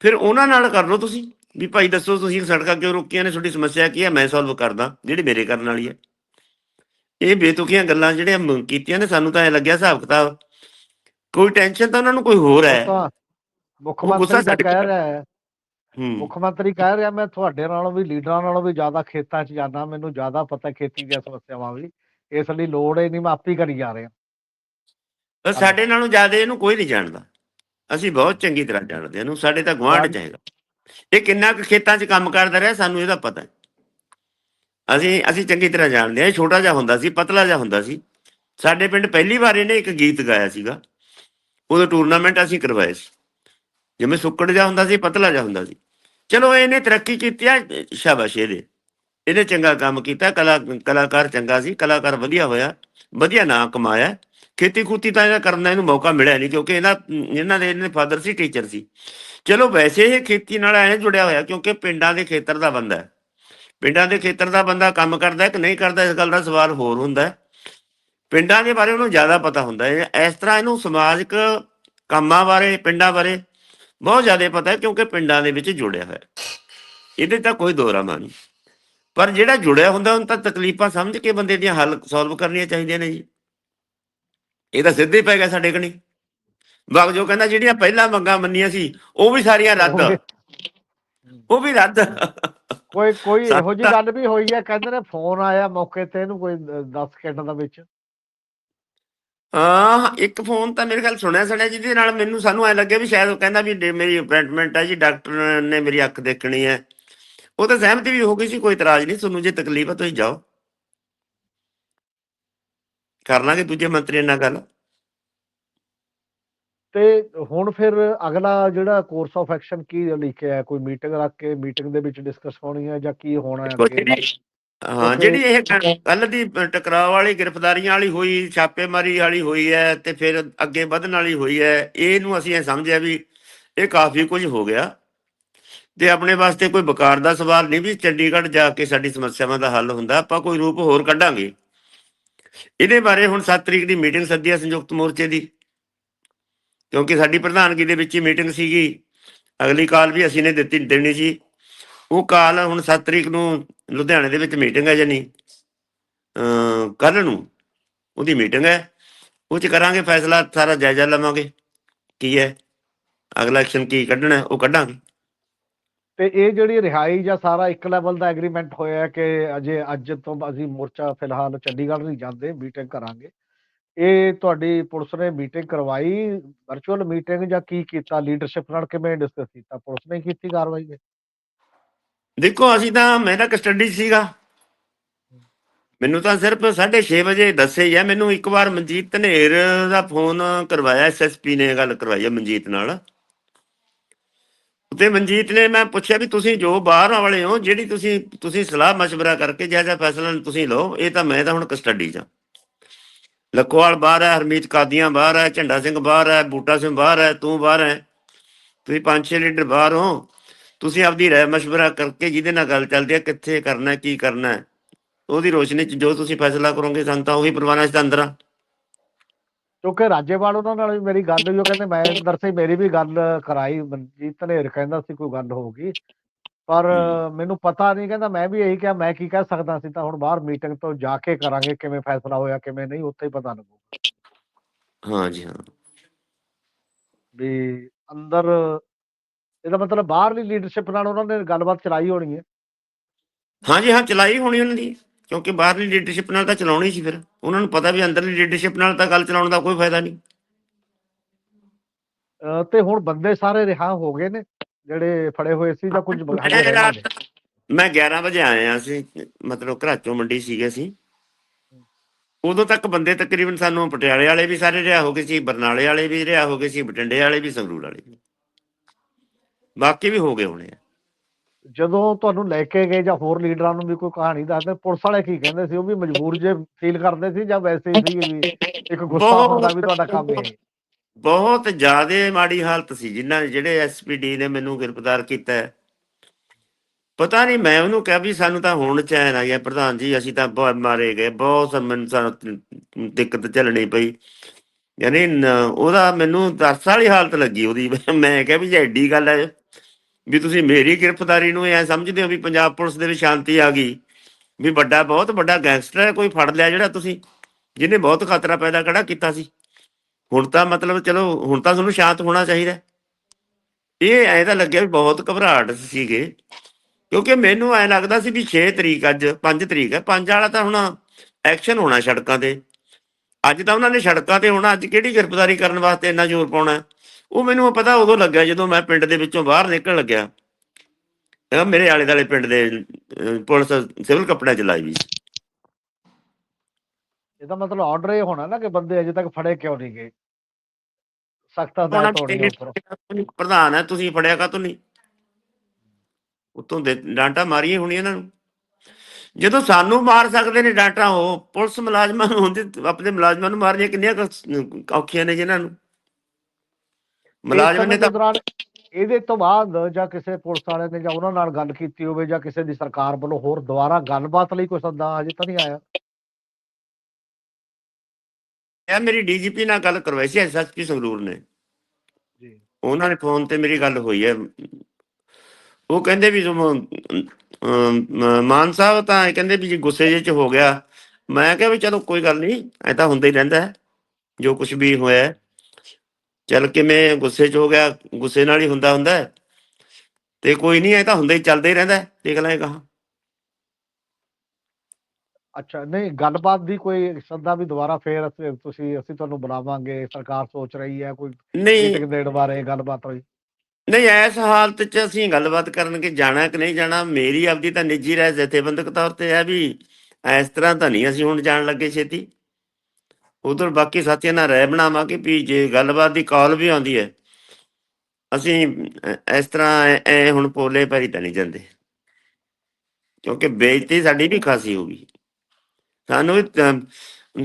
ਫਿਰ ਉਹਨਾਂ ਨਾਲ ਕਰ ਲਓ ਤੁਸੀਂ ਵੀ ਭਾਈ ਦੱਸੋ ਤੁਸੀਂ ਸੜਕਾਂ ਕਿਉਂ ਰੋਕੀਆਂ ਨੇ ਤੁਹਾਡੀ ਸਮੱਸਿਆ ਕੀ ਹੈ ਮੈਂ ਸੋਲਵ ਕਰਦਾ ਜਿਹੜੀ ਮੇਰੇ ਕਰਨ ਵਾਲੀ ਹੈ। ਇਹ ਬੇਤੁਕੀਆਂ ਗੱਲਾਂ ਜਿਹੜੀਆਂ ਕੀਤੀਆਂ ਨੇ ਸਾਨੂੰ ਤਾਂ ਐ ਲੱਗਿਆ ਹਿਸਾਬ ਕਿਤਾਬ। ਕੋਈ ਟੈਨਸ਼ਨ ਤਾਂ ਉਹਨਾਂ ਨੂੰ ਕੋਈ ਹੋਰ ਹੈ? ਮੁੱਖ ਮੰਤਰੀ ਕਹਿ ਰਿਹਾ ਹੈ। ਮੁੱਖ ਮੰਤਰੀ ਕਹਿ ਰਿਹਾ ਮੈਂ ਤੁਹਾਡੇ ਨਾਲੋਂ ਵੀ ਲੀਡਰਾਂ ਨਾਲੋਂ ਵੀ ਜ਼ਿਆਦਾ ਖੇਤਾਂ 'ਚ ਜਾਂਦਾ ਮੈਨੂੰ ਜ਼ਿਆਦਾ ਪਤਾ ਖੇਤੀ ਦੀਆਂ ਸਮੱਸਿਆਵਾਂ ਵੀ ਇਸ ਲਈ ਲੋੜ ਹੀ ਨਹੀਂ ਮੈਂ ਆਪੇ ਹੀ ਕਰੀ ਜਾ ਰਿਹਾ। ਸਾਡੇ ਨਾਲੋਂ ਜ਼ਿਆਦਾ ਇਹਨੂੰ ਕੋਈ ਨਹੀਂ ਜਾਣਦਾ। ਅਸੀਂ ਬਹੁਤ ਚੰਗੀ ਤਰ੍ਹਾਂ ਜਾਣਦੇ ਹਾਂ ਇਹਨੂੰ ਸਾਡੇ ਤਾਂ ਗੁਆਂਢ ਚ ਹੈਗਾ ਇਹ ਕਿੰਨਾ ਕੁ ਖੇਤਾਂ 'ਚ ਕੰਮ ਕਰਦਾ ਰਿਹਾ ਸਾਨੂੰ ਇਹਦਾ ਪਤਾ ਹੈ। ਅਸੀਂ ਅਸੀਂ ਚੰਗੀ ਤਰ੍ਹਾਂ ਜਾਣਦੇ ਹਾਂ ਛੋਟਾ ਜਿਹਾ ਹੁੰਦਾ ਸੀ ਪਤਲਾ ਜਿਹਾ ਹੁੰਦਾ ਸੀ। ਸਾਡੇ ਪਿੰਡ ਪਹਿਲੀ ਵਾਰ ਇਹਨੇ ਇੱਕ ਗੀਤ ਗਾਇਆ ਸੀਗਾ। ਉਦੋਂ ਟੂਰਨਾਮੈਂਟ ਅਸੀਂ ਕਰਵਾਏ ਸੀ। ਜਿਵੇਂ ਸੁੱਕੜ ਜਿਹਾ ਹੁੰਦਾ ਸੀ ਪਤਲਾ ਜਿਹਾ ਹੁੰਦਾ ਸੀ। ਚਲੋ ਇਹਨੇ ਤਰੱਕੀ ਕੀਤੀ ਆ ਸ਼ਾਬਾਸ਼ ਇਹਦੇ। ਇਹਨੇ ਚੰਗਾ ਕੰਮ ਕੀਤਾ ਕਲਾ ਕਲਾਕਾਰ ਚੰਗਾ ਸੀ ਕਲਾਕਾਰ ਵਧੀਆ ਹੋਇਆ ਵਧੀਆ ਨਾਂ ਕਮਾਇਆ। ਖੇਤੀ ਖੂਤੀ ਤਾਂ ਇਹਦਾ ਕਰਨ ਦਾ ਇਹਨੂੰ ਮੌਕਾ ਮਿਲਿਆ ਨਹੀਂ ਕਿਉਂਕਿ ਇਹਨਾਂ ਇਹਨਾਂ ਦੇ, ਇਹਨੇ ਫਾਦਰ ਸੀ ਟੀਚਰ ਸੀ। ਚਲੋ ਵੈਸੇ ਇਹ ਖੇਤੀ ਨਾਲ ਐ ਜੁੜਿਆ ਹੋਇਆ ਕਿਉਂਕਿ ਪਿੰਡਾਂ ਦੇ ਖੇਤਰ ਦਾ ਬੰਦਾ ਹੈ। ਪਿੰਡਾਂ ਦੇ ਖੇਤਰ ਦਾ ਬੰਦਾ ਕੰਮ ਕਰਦਾ ਕਿ ਨਹੀਂ ਕਰਦਾ, ਇਸ ਗੱਲ ਦਾ ਸਵਾਲ ਹੋਰ ਹੁੰਦਾ ਪਿੰਡਾਂ ਦੇ ਬਾਰੇ ਉਹਨੂੰ ਜ਼ਿਆਦਾ ਪਤਾ ਹੁੰਦਾ ਹੈ। ਇਸ ਤਰ੍ਹਾਂ ਇਹਨੂੰ ਸਮਾਜਿਕ ਕੰਮਾਂ ਬਾਰੇ, ਪਿੰਡਾਂ ਬਾਰੇ ਬਹੁਤ ਜ਼ਿਆਦਾ ਪਤਾ ਹੈ ਕਿਉਂਕਿ ਪਿੰਡਾਂ ਦੇ ਵਿੱਚ ਜੁੜਿਆ ਹੋਇਆ ਇਹਦੇ ਤਾਂ ਕੋਈ ਦੋਰਾ ਨਹੀਂ। ਪਰ ਜਿਹੜਾ ਜੁੜਿਆ ਹੁੰਦਾ, ਉਹਨੂੰ ਤਾਂ ਤਕਲੀਫਾਂ ਸਮਝ ਕੇ ਬੰਦੇ ਦੀਆਂ ਹੱਲ ਸੋਲਵ ਕਰਨੀਆਂ ਚਾਹੀਦੀਆਂ ਨੇ ਜੀ। ਇਹ ਤਾਂ ਸਿੱਧੇ ਪੈ ਗਿਆ ਸਾਡੇ ਕਣੀ। ਬਾਗ ਜੋ ਕਹਿੰਦਾ ਜਿਹੜੀਆਂ ਪਹਿਲਾਂ ਮੰਗਾਂ ਮੰਨੀਆਂ ਸੀ ਉਹ ਵੀ ਸਾਰੀਆਂ ਰੱਦ। ਉਹ ਵੀ ਰੱਦ। ਕੋਈ ਕੋਈ ਇਹੋ ਜੀ ਗੱਲ ਵੀ ਹੋਈ ਹੈ ਕਹਿੰਦੇ ਨੇ ਫੋਨ ਆਇਆ ਮੌਕੇ ਤੇ ਇਹਨੂੰ ਕੋਈ 10 ਸਕਿੰਟ ਦਾ ਵਿੱਚ। ਹਾਂ ਇੱਕ ਫੋਨ ਤਾਂ ਮੇਰੇ ਖਿਆਲ ਸੁਣਿਆ ਸੁਣਿਆ ਜਿਹਦੇ ਨਾਲ ਮੈਨੂੰ ਸਾਨੂੰ ਐ ਲੱਗਿਆ ਵੀ ਸ਼ਾਇਦ ਉਹ ਕਹਿੰਦਾ ਵੀ ਮੇਰੀ ਅਪਾਇੰਟਮੈਂਟ ਹੈ ਜੀ ਡਾਕਟਰ ਨੇ ਮੇਰੀ ਅੱਖ ਦੇਖਣੀ ਹੈ। ਉਹ ਤਾਂ ਸਹਿਮਤੀ ਵੀ ਹੋ ਗਈ ਸੀ ਕੋਈ ਇਤਰਾਜ਼ ਨਹੀਂ ਤੁਹਾਨੂੰ ਜੇ ਤਕਲੀਫ ਹੈ ਤੁਸੀਂ ਜਾਓ। ਕਰ ਲਾਂਗੇ ਦੂਜੇ ਮੰਤਰੀ ਨਾਲ ਗੱਲ? ਤੇ ਹੁਣ ਫਿਰ ਅਗਲਾ ਜਿਹੜਾ ਕੋਰਸ ਆਫ ਐਕਸ਼ਨ ਕੀ ਲਿਖਿਆ ਹੈ? ਕੋਈ ਮੀਟਿੰਗ ਰੱਖ ਕੇ ਮੀਟਿੰਗ ਦੇ ਵਿੱਚ ਡਿਸਕਸ ਹੋਣੀ ਹੈ ਜਾਂ ਕੀ ਹੋਣਾ ਹੈ ਅੱਗੇ? ਹਾਂ ਜਿਹੜੀ ਇਹ ਕੱਲ ਦੀ ਟਕਰਾਅ ਵਾਲੀ ਗ੍ਰਿਫਤਾਰੀਆਂ ਵਾਲੀ ਹੋਈ ਛਾਪੇਮਾਰੀ ਵਾਲੀ ਹੋਈ ਹੈ ਤੇ ਫਿਰ ਅੱਗੇ ਵਧਣ ਵਾਲੀ ਹੋਈ ਹੈ ਇਹਨੂੰ ਅਸੀਂ ਇਹ ਸਮਝਿਆ ਵੀ ਇਹ ਕਾਫੀ ਕੁਝ ਹੋ ਗਿਆ। ਤੇ ਆਪਣੇ ਵਾਸਤੇ ਕੋਈ ਬਕਾਰ ਦਾ ਸਵਾਲ ਨਹੀਂ ਵੀ ਚੰਡੀਗੜ੍ਹ ਜਾ ਕੇ ਸਾਡੀ ਸਮੱਸਿਆਵਾਂ ਦਾ ਹੱਲ ਹੁੰਦਾ ਆਪਾਂ ਕੋਈ ਰੂਪ ਹੋਰ ਕੱਢਾਂਗੇ। ਇਹਦੇ ਬਾਰੇ ਹੁਣ 7 ਤਰੀਕ ਦੀ ਮੀਟਿੰਗ ਸੱਦੀ ਹੈ ਸੰਯੁਕਤ ਮੋਰਚੇ ਦੀ, ਕਿਉਂਕਿ ਸਾਡੀ ਪ੍ਰਧਾਨਗੀ ਦੇ ਵਿੱਚ ਹੀ ਮੀਟਿੰਗ ਸੀਗੀ। ਅਗਲੀ ਕਾਲ ਵੀ ਅਸੀਂ ਨੇ ਦਿੱਤੀ, ਦੇਣੀ ਸੀ। ਉਹ ਕਾਲ ਹੁਣ 7 ਤਰੀਕ ਨੂੰ ਲੁਧਿਆਣੇ ਦੇ ਵਿੱਚ ਮੀਟਿੰਗ ਹੈ ਜਾਨੀ ਅ ਕੱਲ ਨੂੰ ਉਹਦੀ ਮੀਟਿੰਗ ਹੈ। ਉਹ ਚ ਕਰਾਂਗੇ ਫੈਸਲਾ, ਸਾਰਾ ਜਾਇਜ਼ਾ ਲਵਾਂਗੇ। ਕੀ ਹੈ? ਅਗਲਾ ਐਕਸ਼ਨ ਕੀ ਕੱਢਣਾ, ਉਹ ਕੱਢਾਂਗੇ। ਤੇ ਇਹ ਜਿਹੜੀ ਰਿਹਾਈ ਜਾਂ ਸਾਰਾ ਇੱਕ ਲੈਵਲ ਦਾ ਐਗਰੀਮੈਂਟ ਹੋਇਆ ਕਿ ਅਜੇ ਅੱਜ ਤੋਂ ਅਸੀਂ ਮੋਰਚਾ ਫਿਲਹਾਲ ਚੰਡੀਗੜ੍ਹ ਨਹੀਂ ਜਾਂਦੇ ਮੀਟਿੰਗ ਕਰਾਂਗੇ। ਇਹ ਤੁਹਾਡੀ ਪੁਲਿਸ ਨੇ ਮੀਟਿੰਗ ਕਰਵਾਈ ਵਰਚੁਅਲ ਮੀਟਿੰਗ ਜਾਂ ਕੀ ਕੀਤਾ? ਲੀਡਰਸ਼ਿਪ ਨਾਲ ਕਿਵੇਂ ਡਿਸਕਸ ਕੀਤਾ? ਪੁਲਿਸ ਨੇ ਕੀਤੀ ਕਾਰਵਾਈ ਇਹ? ਦੇਖੋ, ਅਸੀਂ ਤਾਂ, ਮੈਂ ਤਾਂ ਕਸਟਡੀ ਸੀਗਾ। ਮੈਨੂੰ ਤਾਂ ਸਿਰਫ 6:30 ਵਜੇ ਦੱਸੇ ਹੀ ਮੈਨੂੰ ਇੱਕ ਵਾਰ ਮਨਜੀਤ ਧਨੇਰ ਦਾ ਫੋਨ ਕਰਵਾਇਆ ਐਸਐਸਪੀ ਨੇ ਗੱਲ ਕਰਵਾਈ ਆ ਮਨਜੀਤ ਨਾਲ। ਤੇ ਮਨਜੀਤ ਨੇ ਮੈਂ ਪੁੱਛਿਆ ਵੀ ਤੁਸੀਂ ਜੋ ਬਾਹਰ ਵਾਲੇ ਹੋ ਜਿਹੜੀ ਤੁਸੀਂ ਤੁਸੀਂ ਸਲਾਹ مشورہ ਕਰਕੇ ਜਿਹੜਾ ਜਿਹਾ ਫੈਸਲਾ ਤੁਸੀਂ ਲਓ ਇਹ ਤਾਂ ਮੈਂ ਤਾਂ ਹੁਣ ਕਸਟਡੀ 'ਚ ਆ ਲਖੋਵਾਲ ਬਾਹਰ ਹੈ ਹਰਮੀਤ ਕਾਦੀਆਂ ਬਾਹਰ ਹੈ ਝੰਡਾ ਸਿੰਘ ਬਾਹਰ ਹੈ ਬੂਟਾ ਸਿੰਘ ਬਾਹਰ ਹੈ ਤੂੰ ਬਾਹਰ ਹੈ ਤੁਸੀਂ ਪੰਜ ਛੇ ਲੀਡਰ ਬਾਹਰ ਹੋ ਤੁਸੀਂ ਆਪਦੀ ਰਾਏ مشورہ ਕਰਕੇ ਜਿਹਦੇ ਨਾਲ ਗੱਲ ਚੱਲਦੀ ਹੈ ਕਿੱਥੇ ਕਰਨਾ ਹੈ, ਕੀ ਕਰਨਾ ਹੈ ਉਹਦੀ ਰੋਸ਼ਨੀ 'ਚ ਜੋ ਤੁਸੀਂ ਫੈਸਲਾ ਕਰੋਗੇ ਸਾਨੂੰ ਤਾਂ ਉਹੀ ਪ੍ਰਵਾਨਾ ਇਸ ਅੰਦਰ ਆ ਕਿਉਂਕਿ ਰਾਜੇਵਾਲ ਉਹਨਾਂ ਨਾਲ ਵੀ ਮੇਰੀ ਗੱਲ ਹੋਈ ਉਹ ਕਹਿੰਦੇ ਮੈਂ ਦਰਸੇ ਮੇਰੀ ਵੀ ਗੱਲ ਕਰਾਈ ਮਨਜੀਤ ਧਨੇਰ ਕਹਿੰਦਾ ਸੀ ਕੋਈ ਗੱਲ ਹੋਊਗੀ। ਪਰ। ਮੈਨੂੰ ਪਤਾ ਨਹੀਂ ਕਹਿੰਦਾ ਮੈਂ ਵੀ ਇਹੀ ਕਿਹਾ ਮੈਂ ਕੀ ਕਹਿ ਸਕਦਾ ਸੀ ਤਾਂ ਹੁਣ ਬਾਹਰ ਮੀਟਿੰਗ ਤੋਂ ਜਾ ਕੇ ਕਰਾਂਗੇ ਕਿਵੇਂ ਫੈਸਲਾ ਹੋਇਆ ਕਿਵੇਂ ਨਹੀਂ ਉੱਥੇ ਹੀ ਪਤਾ ਲੱਗੂਗਾ। ਹਾਂ ਜੀ ਹਾਂ। ਵੀ ਅੰਦਰ ਇਹਦਾ ਮਤਲਬ ਬਾਹਰਲੀ ਲੀਡਰਸ਼ਿਪ ਨਾਲ ਉਹਨਾਂ ਨੇ ਗੱਲਬਾਤ ਚਲਾਈ ਹੋਣੀ ਹੈ। ਹਾਂ ਜੀ ਹਾਂ ਚਲਾਈ ਹੋਣੀ ਉਹਨਾਂ ਦੀ। ਕਿਉਂਕਿ ਬਾਹਰਲੀ ਲੀਡਰਸ਼ਿਪ ਨਾਲ ਤਾਂ ਚਲਾਉਣੀ ਸੀ ਫਿਰ। ਉਹਨਾਂ ਨੂੰ ਪਤਾ ਵੀ ਅੰਦਰਲੀ ਲੀਡਰਸ਼ਿਪ ਨਾਲ ਤਾਂ ਗੱਲ ਚਲਾਉਣ ਦਾ ਕੋਈ ਫਾਇਦਾ ਨਹੀਂ। ਤੇ ਹੁਣ ਬੰਦੇ ਸਾਰੇ ਰਿਹਾ ਹੋ ਗਏ ਨੇ ਜਿਹੜੇ ਫੜੇ ਹੋਏ ਸੀ ਜਾਂ ਕੁਝ ਮੈਂ ਰਹਿ ਰਾਤ ਗਏ ਮੈਂ 11 ਵਜੇ ਆਇਆ ਅਸੀਂ ਮਤਲਬ ਘਰਾਚੋਂ ਮੰਡੀ ਸੀਗੇ ਅਸੀਂ। ਉਦੋਂ ਤੱਕ ਬੰਦੇ ਤਕਰੀਬਨ ਸਾਨੂੰ ਪਟਿਆਲੇ ਵਾਲੇ ਵੀ ਸਾਰੇ ਰਿਹਾ ਹੋ ਗਏ ਸੀ ਬਰਨਾਲੇ ਵਾਲੇ ਵੀ ਰਿਹਾ ਹੋ ਗਏ ਸੀ ਬਟਿੰਡੇ ਵਾਲੇ ਵੀ ਸੰਗਰੂਰ ਵਾਲੇ ਵੀ। ਬਾਕੀ ਵੀ ਹੋ ਗਏ ਹੋਣੇ ਆ। ਜਦੋਂ ਤੁਹਾਨੂੰ ਲੈ ਕੇ ਗਏ ਜਾਂ ਹੋਰ ਲੀਡਰਾਂ ਨੂੰ ਵੀ ਕੋਈ ਕਹਾਣੀ ਦੱਸਦੇ ਪੁਲਿਸ ਵਾਲੇ ਕੀ ਕਹਿੰਦੇ ਸੀ? ਉਹ ਵੀ ਮਜਬੂਰ ਜੇ ਫੀਲ ਕਰਦੇ ਸੀ ਜਾਂ ਵੈਸੇ ਹੀ ਸੀ ਵੀ ਇੱਕ ਗੁੱਸਾ ਹੁੰਦਾ ਵੀ ਤੁਹਾਡਾ ਕੰਮ ਇਹ? ਬਹੁਤ ਜ਼ਿਆਦਾ ਮਾੜੀ ਹਾਲਤ ਸੀ ਜਿਨ੍ਹਾਂ ਜਿਹੜੇ ਐਸਪੀਡੀ ਨੇ ਮੈਨੂੰ ਗ੍ਰਿਫਤਾਰ ਕੀਤਾ। ਹੈ। ਪਤਾ ਨਹੀਂ ਮੈਂ ਉਹਨੂੰ ਕਿਹਾ ਵੀ ਸਾਨੂੰ ਤਾਂ ਹੁਣ ਚੈਨ ਆ ਗਿਆ ਪ੍ਰਧਾਨ ਜੀ ਅਸੀਂ ਤਾਂ ਬਹੁਤ ਮਾਰੇ ਗਏ ਬਹੁਤ ਸਾਨੂੰ ਸਾਨੂੰ ਦਿੱਕਤ ਝੱਲਣੀ ਪਈ। ਯਾਨੀ ਉਹਦਾ ਮੈਨੂੰ ਦਰਸ ਵਾਲੀ ਹਾਲਤ ਲੱਗੀ ਉਹਦੀ। ਮੈਂ ਕਿਹਾ ਵੀ ਜੇ ਐਡੀ ਗੱਲ ਹੈ ਵੀ ਤੁਸੀਂ ਮੇਰੀ ਗ੍ਰਿਫਤਾਰੀ ਨੂੰ ਐ ਸਮਝਦੇ ਹੋ ਵੀ ਪੰਜਾਬ ਪੁਲਿਸ ਦੇ ਵਿੱਚ ਸ਼ਾਂਤੀ ਆ ਗਈ, ਵੀ ਵੱਡਾ, ਬਹੁਤ ਵੱਡਾ ਗੈਂਗਸਟਰ ਹੈ, ਕੋਈ ਫੜ ਲਿਆ ਜਿਹੜਾ ਤੁਸੀਂ, ਜਿਹਨੇ ਬਹੁਤ ਖਤਰਾ ਪੈਦਾ ਖੜਾ ਕੀਤਾ ਸੀ। ਹੁਣ ਤਾਂ ਮਤਲਬ ਚਲੋ, ਹੁਣ ਤਾਂ ਤੁਹਾਨੂੰ ਸ਼ਾਂਤ ਹੋਣਾ ਚਾਹੀਦਾ ਇਹ ਐਂ ਤਾਂ ਲੱਗਿਆ ਵੀ ਬਹੁਤ ਘਬਰਾਹਟ ਸੀਗੇ, ਕਿਉਂਕਿ ਮੈਨੂੰ ਐਂ ਲੱਗਦਾ ਸੀ ਵੀ 6 ਤਰੀਕ ਅੱਜ 5 ਤਰੀਕ ਹੈ 5 ਵਾਲਾ ਤਾਂ ਹੁਣ ਐਕਸ਼ਨ ਹੋਣਾ ਸੜਕਾਂ ਤੇ। ਅੱਜ ਤਾਂ ਉਹਨਾਂ ਨੇ ਸੜਕਾਂ ਤੇ ਹੋਣਾ ਅੱਜ ਕਿਹੜੀ ਗ੍ਰਿਫਤਾਰੀ ਕਰਨ ਵਾਸਤੇ ਇੰਨਾ ਜ਼ੋਰ ਪਾਉਣਾ ਉਹ ਮੈਨੂੰ ਪਤਾ ਉਦੋਂ ਲੱਗਾ ਜਦੋਂ ਮੈਂ ਪਿੰਡ ਦੇ ਵਿੱਚੋਂ ਬਾਹਰ ਨਿਕਲਣ ਲੱਗਿਆ। ਇਹ ਮੇਰੇ ਆਲੇ ਦਾਲੇ ਪਿੰਡ ਦੇ ਪੁਲਿਸ ਸਿਵਲ ਕੱਪੜਿਆਂ ਚ ਲਾਈ ਵੀ। ਇਹਦਾ ਮਤਲਬ ਆਰਡਰ ਇਹ ਹੋਣਾ ਨਾ ਕਿ ਬੰਦੇ ਅਜੇ ਤੱਕ ਫੜੇ ਕਿਉਂ ਨਹੀਂ ਗਏ? ਸਖਤ ਹਦਾਇਤ ਹੋਣੀ ਪ੍ਰਧਾਨ ਹੈ ਤੁਸੀਂ ਫੜਿਆ ਕਾ ਨਹੀਂ? ਉਤੋਂ ਦੇ ਡਾਂਟਾ ਮਾਰੀਆਂ ਹੋਣੀਆਂ ਇਹਨਾਂ ਨੂੰ। ਜਦੋਂ ਸਾਨੂੰ ਮਾਰ ਸਕਦੇ ਨੇ ਡਾਂਟਾ ਉਹ ਪੁਲਿਸ ਮੁਲਾਜ਼ਮਾਂ ਨੂੰ ਹੁੰਦੇ ਆਪਣੇ ਮੁਲਾਜ਼ਮਾਂ ਨੂੰ ਮਾਰਨੀਆਂ ਕਿੰਨੀਆਂ ਔਖੀਆਂ ਨੇ ਜਿਨ੍ਹਾਂ ਨੂੰ। ਮੁਲਾਜ਼ਮ ਨੇ ਤਾਂ ਦੌਰਾਨ ਇਹਦੇ ਤੋਂ ਬਾਅਦ ਜਾਂ ਕਿਸੇ ਪੁਲਿਸ ਵਾਲੇ ਨੇ ਜਾਂ ਉਹਨਾਂ ਨਾਲ ਗੱਲ ਕੀਤੀ ਹੋਵੇ ਜਾਂ ਕਿਸੇ ਦੀ ਸਰਕਾਰ ਵੱਲੋਂ ਹੋਰ ਦੁਬਾਰਾ ਗੱਲਬਾਤ ਲਈ ਕੋਈ ਸੱਦਾ ਅਜੇ ਤਾਂ ਨਹੀਂ ਆਇਆ। ਇਹ ਮੇਰੀ ਡੀਜੀਪੀ ਨਾਲ ਗੱਲ ਕਰਵਾਈ ਸੀ ਐਸਐਸਪੀ ਸੰਗਰੂਰ ਨੇ। ਜੀ। ਉਹਨਾਂ ਨੇ ਫੋਨ ਤੇ ਮੇਰੀ ਗੱਲ ਹੋਈ ਹੈ। ਉਹ ਕਹਿੰਦੇ ਵੀ ਮਾਨ ਸਾਹਿਬ ਤਾਂ ਇਹ ਕਹਿੰਦੇ ਵੀ ਜੀ ਗੁੱਸੇ ਜਿਹੇ ਚ ਹੋ ਗਿਆ। ਮੈਂ ਕਿਹਾ ਵੀ ਚਲੋ ਕੋਈ ਗੱਲ ਨਹੀਂ ਐ ਤਾਂ ਹੁੰਦਾ ਹੀ ਰਹਿੰਦਾ ਹੈ ਜੋ ਕੁਝ ਵੀ ਹੋਇਆ। ਚੱਲ ਕਿਵੇਂ ਗੁੱਸੇ ਚ ਹੋ ਗਿਆ ਗੁੱਸੇ ਨਾਲ ਹੀ ਹੁੰਦਾ ਹੁੰਦਾ। ਤੇ ਕੋਈ ਨਹੀਂ ਐ ਤਾਂ ਹੁੰਦਾ ਹੀ ਚੱਲਦਾ ਹੀ ਰਹਿੰਦਾ। ਦੇਖ ਲੈ ਕਹਾ ਅੱਛਾ ਨਹੀਂ ਗੱਲਬਾਤ ਦੀ ਕੋਈ ਸੱਦਾ ਵੀ ਦੁਬਾਰਾ ਫੇਰ ਅਸੀਂ- ਤੁਸੀਂ ਅਸੀਂ ਤੁਹਾਨੂੰ ਬੁਲਾਵਾਂਗੇ ਸਰਕਾਰ ਸੋਚ ਰਹੀ ਹੈ ਕੋਈ ਨਹੀਂ ਮੀਟਿੰਗ ਦੇਣ ਬਾਰੇ ਗੱਲਬਾਤ ਹੋਈ ਨਹੀਂ ਇਸ ਹਾਲਤ 'ਚ ਅਸੀਂ ਗੱਲਬਾਤ ਕਰਨ ਕਿ ਜਾਣਾ ਕਿ ਨਹੀਂ ਜਾਣਾ ਮੇਰੀ ਆਪਦੀ ਤਾਂ ਨਿੱਜੀ ਰਾਏ ਜਥੇਬੰਦਕ ਤੌਰ ਤੇ ਹੈ ਵੀ ਇਸ ਤਰ੍ਹਾਂ ਤਾਂ ਨਹੀਂ ਅਸੀਂ ਹੁਣ ਜਾਣ ਲੱਗੇ ਛੇਤੀ ਉਧਰ ਬਾਕੀ ਸਾਥੀਆਂ ਨਾਲ ਰਾਏ ਬਣਾਵਾਂਗੇ ਵੀ ਜੇ ਗੱਲਬਾਤ ਦੀ ਕਾਲ ਵੀ ਆਉਂਦੀ ਹੈ ਅਸੀਂ ਇਸ ਤਰ੍ਹਾਂ ਐ- ਹੁਣ ਪੋਲੇ ਪੈਰੀ ਤਾਂ ਨਹੀਂ ਜਾਂਦੇ। ਕਿਉਂਕਿ ਬੇਇੱਜ਼ਤੀ ਸਾਡੀ ਵੀ ਖਾਸੀ ਹੋ ਗਈ। ਸਾਨੂੰ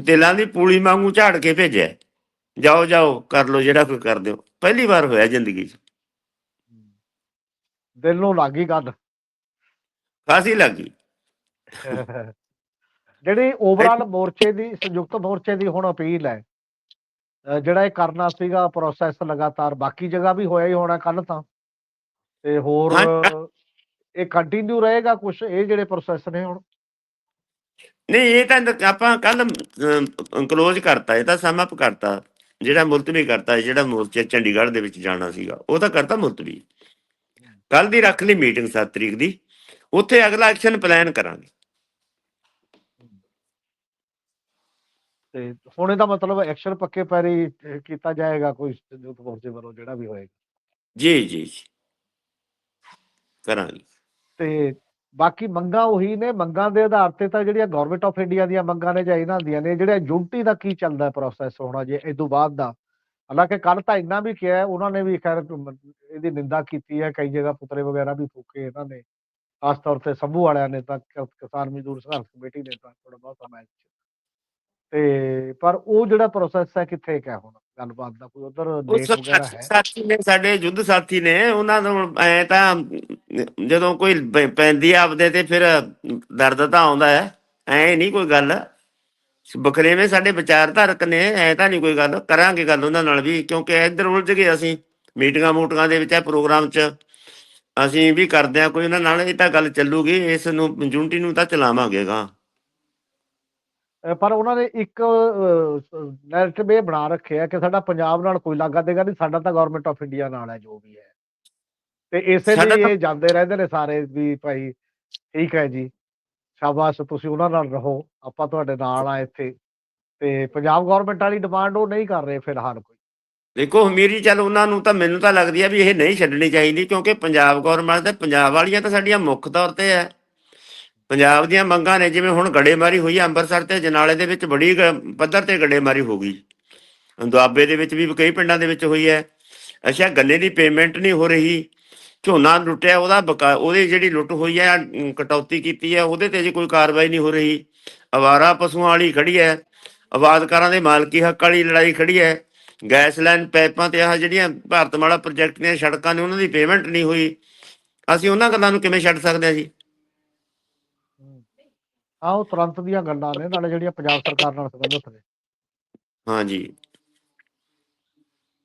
ਤਿਲਾਂ ਦੀ ਪੂਲੀ ਵਾਂਗੂ ਝਾੜ ਕੇ ਭੇਜਿਆ। ਜਾਓ ਜਾਓ ਕਰ ਲਓ ਜਿਹੜਾ ਕੋਈ ਕਰ ਦਿਓ। ਪਹਿਲੀ ਵਾਰ ਹੋਇਆ ਜ਼ਿੰਦਗੀ 'ਚ। ਦਿਲ ਨੂੰ ਲੱਗੀ ਗੱਲ। ਖਾਸੀ ਲੱਗੀ ਜਿਹੜੀ ਓਵਰਆਲ ਮੋਰਚੇ ਦੀ ਸੰਯੁਕਤ ਮੋਰਚੇ ਦੀ ਹੁਣ ਅਪੀਲ ਹੈ ਜਿਹੜਾ ਇਹ ਕਰਨਾ ਸੀਗਾ ਪ੍ਰੋਸੈਸ ਲਗਾਤਾਰ ਬਾਕੀ ਜਗ੍ਹਾ ਵੀ ਹੋਇਆ ਹੀ ਹੋਣਾ ਕੱਲ ਤਾਂ। ਤੇ ਹੋਰ। ਇਹ ਕੰਟੀਨਿਊ ਰਹੇਗਾ ਕੁਝ ਇਹ ਜਿਹੜੇ ਪ੍ਰੋਸੈਸ ਨੇ ਹੁਣ? ਨਹੀਂ ਇਹ ਤਾਂ ਆਪਾਂ ਕੱਲ ਕਲੋਜ਼ ਕਰਤਾ ਇਹ ਤਾਂ ਸਮ ਅਪ ਕਰਤਾ। ਜਿਹੜਾ ਮੁਲਤਵੀ ਕਰਤਾ ਜਿਹੜਾ ਮੋਰਚਾ ਚੰਡੀਗੜ੍ਹ ਦੇ ਵਿੱਚ ਜਾਣਾ ਸੀਗਾ ਉਹ ਤਾਂ ਕਰਤਾ ਮੁਲਤਵੀ। ਕੱਲ ਦੀ ਰੱਖ ਲਈ ਮੀਟਿੰਗ 7 ਤਰੀਕ ਦੀ ਉੱਥੇ ਅਗਲਾ ਐਕਸ਼ਨ ਪਲਾਨ ਕਰਾਂਗੇ। ਤੇ ਹੁਣ ਇਹਦਾ ਮਤਲਬ ਐਕਸ਼ਨ ਪੱਕੇ ਪੈਰੀ ਕੀਤਾ ਜਾਏਗਾ ਕੋਈ ਸੰਯੁਕਤ ਮੋਰਚੇ ਵੱਲੋਂ ਜਿਹੜਾ ਵੀ ਹੋਏਗਾ? ਜੀ ਜੀ ਕਰਾਂਗੇ। ਤੇ ਬਾਕੀ ਮੰਗਾਂ ਉਹੀ ਨੇ ਮੰਗਾਂ ਦੇ ਆਧਾਰ ਤੇ ਤਾਂ ਜਿਹੜੀਆਂ ਗਵਰਨਮੈਂਟ ਆਫ ਇੰਡੀਆ ਦੀਆਂ ਮੰਗਾਂ ਨੇ ਜਾਂ ਇਹਨਾਂ ਦੀਆਂ ਨੇ ਜਿਹੜਾ ਯੂਨਿਟੀ ਦਾ ਕੀ ਚੱਲਦਾ ਪ੍ਰੋਸੈਸ ਹੋਣਾ ਜੇ ਇਹ ਤੋਂ ਬਾਅਦ ਦਾ? ਹਾਲਾਂਕਿ ਕੱਲ ਤਾਂ ਇੰਨਾ ਵੀ ਕਿਹਾ ਉਹਨਾਂ ਨੇ ਵੀ ਖੈਰ ਇਹਦੀ ਨਿੰਦਾ ਕੀਤੀ ਹੈ ਕਈ ਜਗ੍ਹਾ ਪੁਤਲੇ ਵਗੈਰਾ ਵੀ ਫੂਕੇ ਇਹਨਾਂ ਨੇ। ਖਾਸ ਤੌਰ ਤੇ ਸੰਭੂ ਵਾਲਿਆਂ ਨੇ ਤਾਂ ਕਿਸਾਨ ਮਜ਼ਦੂਰ ਸੰਘਰਸ਼ ਕਮੇਟੀ ਨੇ ਤਾਂ ਥੋੜਾ ਬਹੁਤ ਸਮਾਂ ਤੇ ਪਰ ਉਹ ਜਿਹੜਾ ਪ੍ਰੋਸੈਸ ਹੈ ਕਿੱਥੇ ਕਿਆ ਹੁਣ? ਗੱਲਬਾਤ ਦਾ ਕੋਈ ਉਧਰ ਸਭ ਵਗੈਰਾ ਹੈ? ਸਾਥੀ ਨੇ ਸਾਡੇ ਯੁੱਧ ਸਾਥੀ ਨੇ ਉਹਨਾਂ ਨੂੰ ਐ ਤਾਂ ਜਦੋਂ ਕੋਈ ਪੈਂਦੀ ਆਪਦੇ ਤੇ ਫਿਰ ਦਰਦ ਤਾਂ ਆਉਂਦਾ ਹੈ। ਐ ਨਹੀਂ ਕੋਈ ਗੱਲ। ਬਖਰੇਵੇਂ ਸਾਡੇ ਵਿਚਾਰਧਾਰਕ ਨੇ ਐ ਤਾਂ ਨਹੀਂ ਕੋਈ ਗੱਲ। ਕਰਾਂਗੇ ਗੱਲ ਉਹਨਾਂ ਨਾਲ ਵੀ ਕਿਉਂਕਿ ਇੱਧਰ ਉਲਝ ਗਏ ਅਸੀਂ। ਮੀਟਿੰਗਾਂ ਮੂਟਿੰਗਾਂ ਦੇ ਵਿੱਚ ਇਹ ਪ੍ਰੋਗਰਾਮ 'ਚ। ਅਸੀਂ ਵੀ ਕਰਦੇ ਆ ਕੋਈ ਉਹਨਾਂ ਨਾਲ ਇਹ ਤਾਂ ਗੱਲ ਚੱਲੂਗੀ ਇਸ ਨੂੰ ਯੂਨਿਟੀ ਨੂੰ ਤਾਂ ਚਲਾਵਾਂਗੇ ਗਾ ਅਹ ਪਰ ਉਹਨਾਂ ਨੇ ਇੱਕ ਨੈਰੇਟਿਵ ਇਹ ਬਣਾ ਰੱਖਿਆ ਕਿ ਸਾਡਾ ਪੰਜਾਬ ਨਾਲ ਕੋਈ ਲਾਗਾ ਦੇਗਾ ਨਹੀਂ ਸਾਡਾ ਤਾਂ ਗਵਰਨਮੈਂਟ ਆਫ ਇੰਡੀਆ ਨਾਲ ਹੈ ਜੋ ਵੀ ਹੈ। ਤੇ ਇਸੇ ਲਈ ਇਹ ਜਾਂਦੇ ਰਹਿੰਦੇ ਨੇ ਸਾਰੇ ਵੀ ਭਾਈ ਠੀਕ ਹੈ ਜੀ। ਸ਼ਾਬਾਸ਼ ਤੁਸੀਂ ਉਹਨਾਂ ਨਾਲ ਰਹੋ ਆਪਾਂ ਤੁਹਾਡੇ ਨਾਲ ਆ ਇੱਥੇ। ਤੇ ਪੰਜਾਬ ਗਵਰਨਮੈਂਟ ਵਾਲੀ ਡਿਮਾਂਡ ਉਹ ਨਹੀਂ ਕਰ ਰਹੇ ਫਿਲਹਾਲ ਕੋਈ। ਦੇਖੋ ਹਮੀਰੀ ਚੱਲ ਉਹਨਾਂ ਨੂੰ ਤਾਂ ਮੈਨੂੰ ਤਾਂ ਲੱਗਦੀ ਆ ਵੀ ਇਹ ਨਹੀਂ ਛੱਡਣੀ ਚਾਹੀਦੀ ਕਿਉਂਕਿ ਪੰਜਾਬ ਗੌਰਮੈਂਟ ਤੇ ਪੰਜਾਬ ਵਾਲੀਆਂ ਤਾਂ ਸਾਡੀਆਂ ਮੁੱਖ ਤੌਰ ਤੇ ਹੈ। ਪੰਜਾਬ ਦੀਆਂ ਮੰਗਾਂ ਨੇ, ਜਿਵੇਂ ਹੁਣ ਗੜੇਮਾਰੀ ਹੋਈ ਹੈ ਅੰਮ੍ਰਿਤਸਰ ਤੇ, ਜਨਾਲੇ ਦੇ ਵਿੱਚ ਬੜੀ ਗ- ਪੱਧਰ ਤੇ ਗੜੇਮਾਰੀ ਹੋ ਗਈ। ਦੁਆਬੇ ਦੇ ਵਿੱਚ ਵੀ ਕਈ ਪਿੰਡਾਂ ਦੇ ਵਿੱਚ ਹੋਈ ਹੈ। ਅੱਛਾ, ਗੰਨੇ ਦੀ ਪੇਮੈਂਟ ਨਹੀਂ ਹੋ ਰਹੀ। ਝੋਨਾ ਲੁੱਟਿਆ, ਉਹਦਾ ਬਕਾ, ਉਹਦੀ ਜਿਹੜੀ ਲੁੱਟ ਹੋਈ ਹੈ ਕਟੌਤੀ ਕੀਤੀ ਹੈ ਉਹਦੇ ਤੇ ਜੇ ਕੋਈ ਕਾਰਵਾਈ ਨਹੀਂ ਹੋ ਰਹੀ। ਅਵਾਰਾ ਪਸ਼ੂਆਂ ਵਾਲੀ ਖੜੀ ਹੈ। ਆਬਾਦਕਾਰਾਂ ਦੇ ਮਾਲਕੀ ਹੱਕ ਵਾਲੀ ਲੜਾਈ ਖੜੀ ਹੈ। ਗੈਸ ਲਾਈਨ ਪਾਈਪਾਂ ਤੇ ਆਹ ਜਿਹੜੀਆਂ ਭਾਰਤਮਾਲਾ ਪ੍ਰੋਜੈਕਟ ਦੀਆਂ ਸੜਕਾਂ ਨੇ, ਉਹਨਾਂ ਦੀ ਪੇਮੈਂਟ ਨਹੀਂ ਹੋਈ। ਅਸੀਂ ਉਹਨਾਂ ਗੱਲਾਂ ਨੂੰ ਕਿਵੇਂ ਛੱਡ ਸਕਦੇ ਹਾਂ ਜੀ? ਹਾਂ ਉਹ ਤੁਰੰਤ ਦੀਆਂ ਗੱਲਾਂ ਨੇ ਨਾਲੇ ਜਿਹੜੀਆਂ ਪੰਜਾਬ ਸਰਕਾਰ ਨਾਲ ਸੰਬੰਧਿਤ ਨੇ। ਹਾਂਜੀ।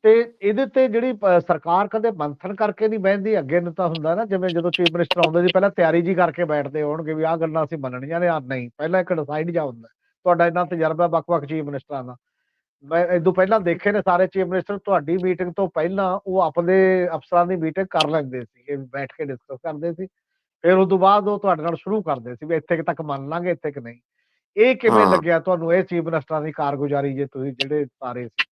ਤੇ ਇਹਦੇ ਤੇ ਜਿਹੜੀ ਸਰਕਾਰ ਕਦੇ ਮੰਥਨ ਕਰਕੇ ਨਹੀਂ ਬਹਿੰਦੀ ਅੱਗੇ ਨੂੰ ਤਾਂ ਹੁੰਦਾ ਨਾ ਜਿਵੇਂ ਜਦੋਂ ਚੀਫ ਮਿਨਿਸਟਰ ਆਉਂਦੇ ਸੀ ਪਹਿਲਾਂ ਤਿਆਰੀ ਜੀ ਕਰਕੇ ਬੈਠਦੇ ਹੋਣਗੇ ਵੀ ਆਹ ਗੱਲਾਂ ਅਸੀਂ ਮੰਨਣੀਆਂ ਨੇ ਆ ਨਹੀਂ। ਪਹਿਲਾਂ ਇੱਕ ਡਿਸਾਈਡ ਜਾ ਹੁੰਦਾ। ਤੁਹਾਡਾ ਇੰਨਾ ਤਜਰਬਾ ਵੱਖ-ਵੱਖ ਚੀਫ ਮਿਨਿਸਟਰਾਂ ਦਾ। ਮੈਂ ਇਦੋਂ ਪਹਿਲਾਂ ਦੇਖੇ ਨੇ ਸਾਰੇ ਚੀਫ ਮਿਨਿਸਟਰ ਤੁਹਾਡੀ ਮੀਟਿੰਗ ਤੋਂ ਪਹਿਲਾਂ ਉਹ ਆਪਣੇ ਅਫਸਰਾਂ ਦੀ ਮੀਟਿੰਗ ਕਰ ਲੈਂਦੇ ਸੀ ਬੈਠ ਕੇ ਡਿਸਕਸ ਕਰਦੇ ਸੀ। ਫਿਰ ਉਸ ਤੋਂ ਬਾਅਦ ਉਹ ਤੁਹਾਡੇ ਨਾਲ ਸ਼ੁਰੂ ਕਰਦੇ ਸੀ ਵੀ ਇੱਥੇ ਤੱਕ ਮੰਨ ਲਾਂਗੇ ਇੱਥੇ ਕਿ ਨਹੀਂ। ਇਹ ਕਿਵੇਂ। ਲੱਗਿਆ ਤੁਹਾਨੂੰ ਇਹ ਚੀਫ ਮਿਨਿਸਟਰਾਂ ਦੀ ਕਾਰਗੁਜ਼ਾਰੀ ਜੇ ਤੁਸੀਂ ਜਿਹੜੇ ਸਾਰੇ ਸੀ?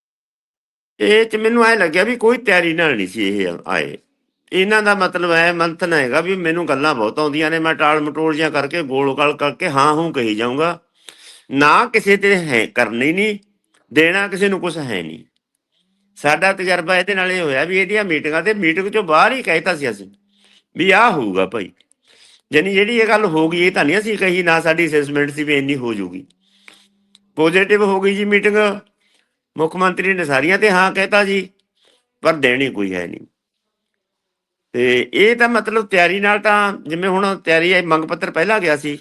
ਇਹ ਚ ਮੈਨੂੰ ਐ ਲੱਗਿਆ ਵੀ ਕੋਈ ਤਿਆਰੀ ਨਾਲ ਨਹੀਂ ਸੀ ਇਹ ਆਏ। ਇਹਨਾਂ ਦਾ ਮਤਲਬ ਹੈ ਮੰਥਨ ਹੈਗਾ ਵੀ ਮੈਨੂੰ ਗੱਲਾਂ ਬਹੁਤ ਆਉਂਦੀਆਂ ਨੇ ਮੈਂ ਟਾਲ ਮਟੋਲ ਜਿਹਾ ਕਰਕੇ ਗੋਲ ਗਾਲ ਕਰਕੇ ਹਾਂ ਹੂੰ ਕਹੀ ਜਾਊਂਗਾ। ਨਾ ਕਿਸੇ ਤੇ ਹੈ ਕਰਨੀ ਨਹੀਂ ਦੇਣਾ ਕਿਸੇ ਨੂੰ ਕੁਝ ਹੈ ਨਹੀਂ। ਸਾਡਾ ਤਜਰਬਾ ਇਹਦੇ ਨਾਲ ਇਹ ਹੋਇਆ ਵੀ ਇਹਦੀਆਂ ਮੀਟਿੰਗਾਂ ਤੇ ਮੀਟਿੰਗ ਚੋਂ ਬਾਹਰ ਹੀ ਕਹਿਤਾ ਸੀ ਅਸੀਂ ਵੀ ਆਹ ਹੋਊਗਾ ਭਾਈ। ਜਾਨੀ ਜਿਹੜੀ ਇਹ ਗੱਲ ਹੋ ਗਈ, ਇਹ ਤਾਂ ਨਹੀਂ ਅਸੀਂ ਕਹੀ, ਨਾ ਸਾਡੀ ਅਸੈਸਮੈਂਟ ਸੀ ਵੀ ਇੰਨੀ ਹੋ ਜਾਊਗੀ। ਪੋਜ਼ਿਟਿਵ ਹੋ ਗਈ ਜੀ ਮੀਟਿੰਗ ਮੁੱਖ ਮੰਤਰੀ ਨੇ ਸਾਰੀਆਂ ਤੇ ਹਾਂ ਕਹਿਤਾ ਜੀ, ਪਰ ਦੇਣੀ ਕੋਈ ਹੈ ਨਹੀਂ। ਤੇ ਇਹ ਤਾਂ ਮਤਲਬ ਤਿਆਰੀ ਨਾਲ ਤਾਂ, ਜਿਵੇਂ ਹੁਣ ਤਿਆਰੀ ਹੈ ਮੰਗ ਪੱਤਰ ਪਹਿਲਾਂ ਗਿਆ ਸੀ।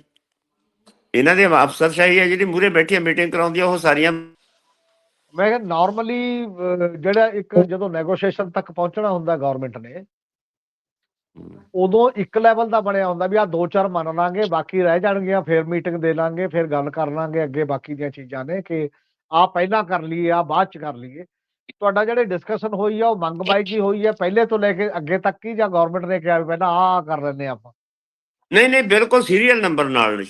ਇਹਨਾਂ ਦੇ ਅਫਸਰਸ਼ਾਹੀ ਹੈ ਜਿਹੜੀ ਮੂਰੇ ਬੈਠੀ ਮੀਟਿੰਗ ਕਰਾਉਂਦੀ ਆ, ਉਹ ਸਾਰੀਆਂ ਮੈਂ ਕਿਹਾ ਨਾਰਮਲੀ ਜਿਹੜਾ ਇੱਕ ਜਦੋਂ ਨੈਗੋਸ਼ੀਏਸ਼ਨ ਤੱਕ ਪਹੁੰਚਣਾ ਹੁੰਦਾ ਗਵਰਨਮੈਂਟ ਨੇ ਉਦੋਂ ਇੱਕ ਲੈਵਲ ਦਾ ਬਣਿਆ ਹੁੰਦਾ ਵੀ ਆ ਦੋ ਚਾਰ ਮੰਨ ਲਾਂਗੇ, ਬਾਕੀ ਰਹਿ ਜਾਣਗੀਆਂ, ਫਿਰ ਮੀਟਿੰਗ ਦੇ ਲਾਂਗੇ, ਫਿਰ ਗੱਲ ਕਰ ਲਾਂਗੇ ਅੱਗੇ ਬਾਕੀ ਦੀਆਂ ਚੀਜ਼ਾਂ ਨੇ ਕਿ ਆ ਪਹਿਲਾਂ ਕਰ ਲਈਏ ਆ ਬਾਅਦ ਚ ਕਰ ਲਈਏ। ਤੁਹਾਡਾ ਜਿਹੜੇ ਡਿਸਕਸ਼ਨ ਹੋਈ ਆ, ਉਹ ਮੰਗ ਬਾਈ ਕੀ ਹੋਈ ਹੈ ਪਹਿਲੇ ਤੋਂ ਲੈ ਕੇ ਅੱਗੇ ਤੱਕ ਹੀ ਜਾਂ ਗਵਰਨਮੈਂਟ ਨੇ ਕਿਹਾ ਵੀ ਪਹਿਲਾਂ ਆ ਕਰ ਲੈਂਦੇ ਆਪਾਂ? ਨਹੀਂ ਨਹੀਂ, ਬਿਲਕੁਲ ਸੀਰੀਅਲ ਨੰਬਰ ਨਾਲ ਨਹੀਂ।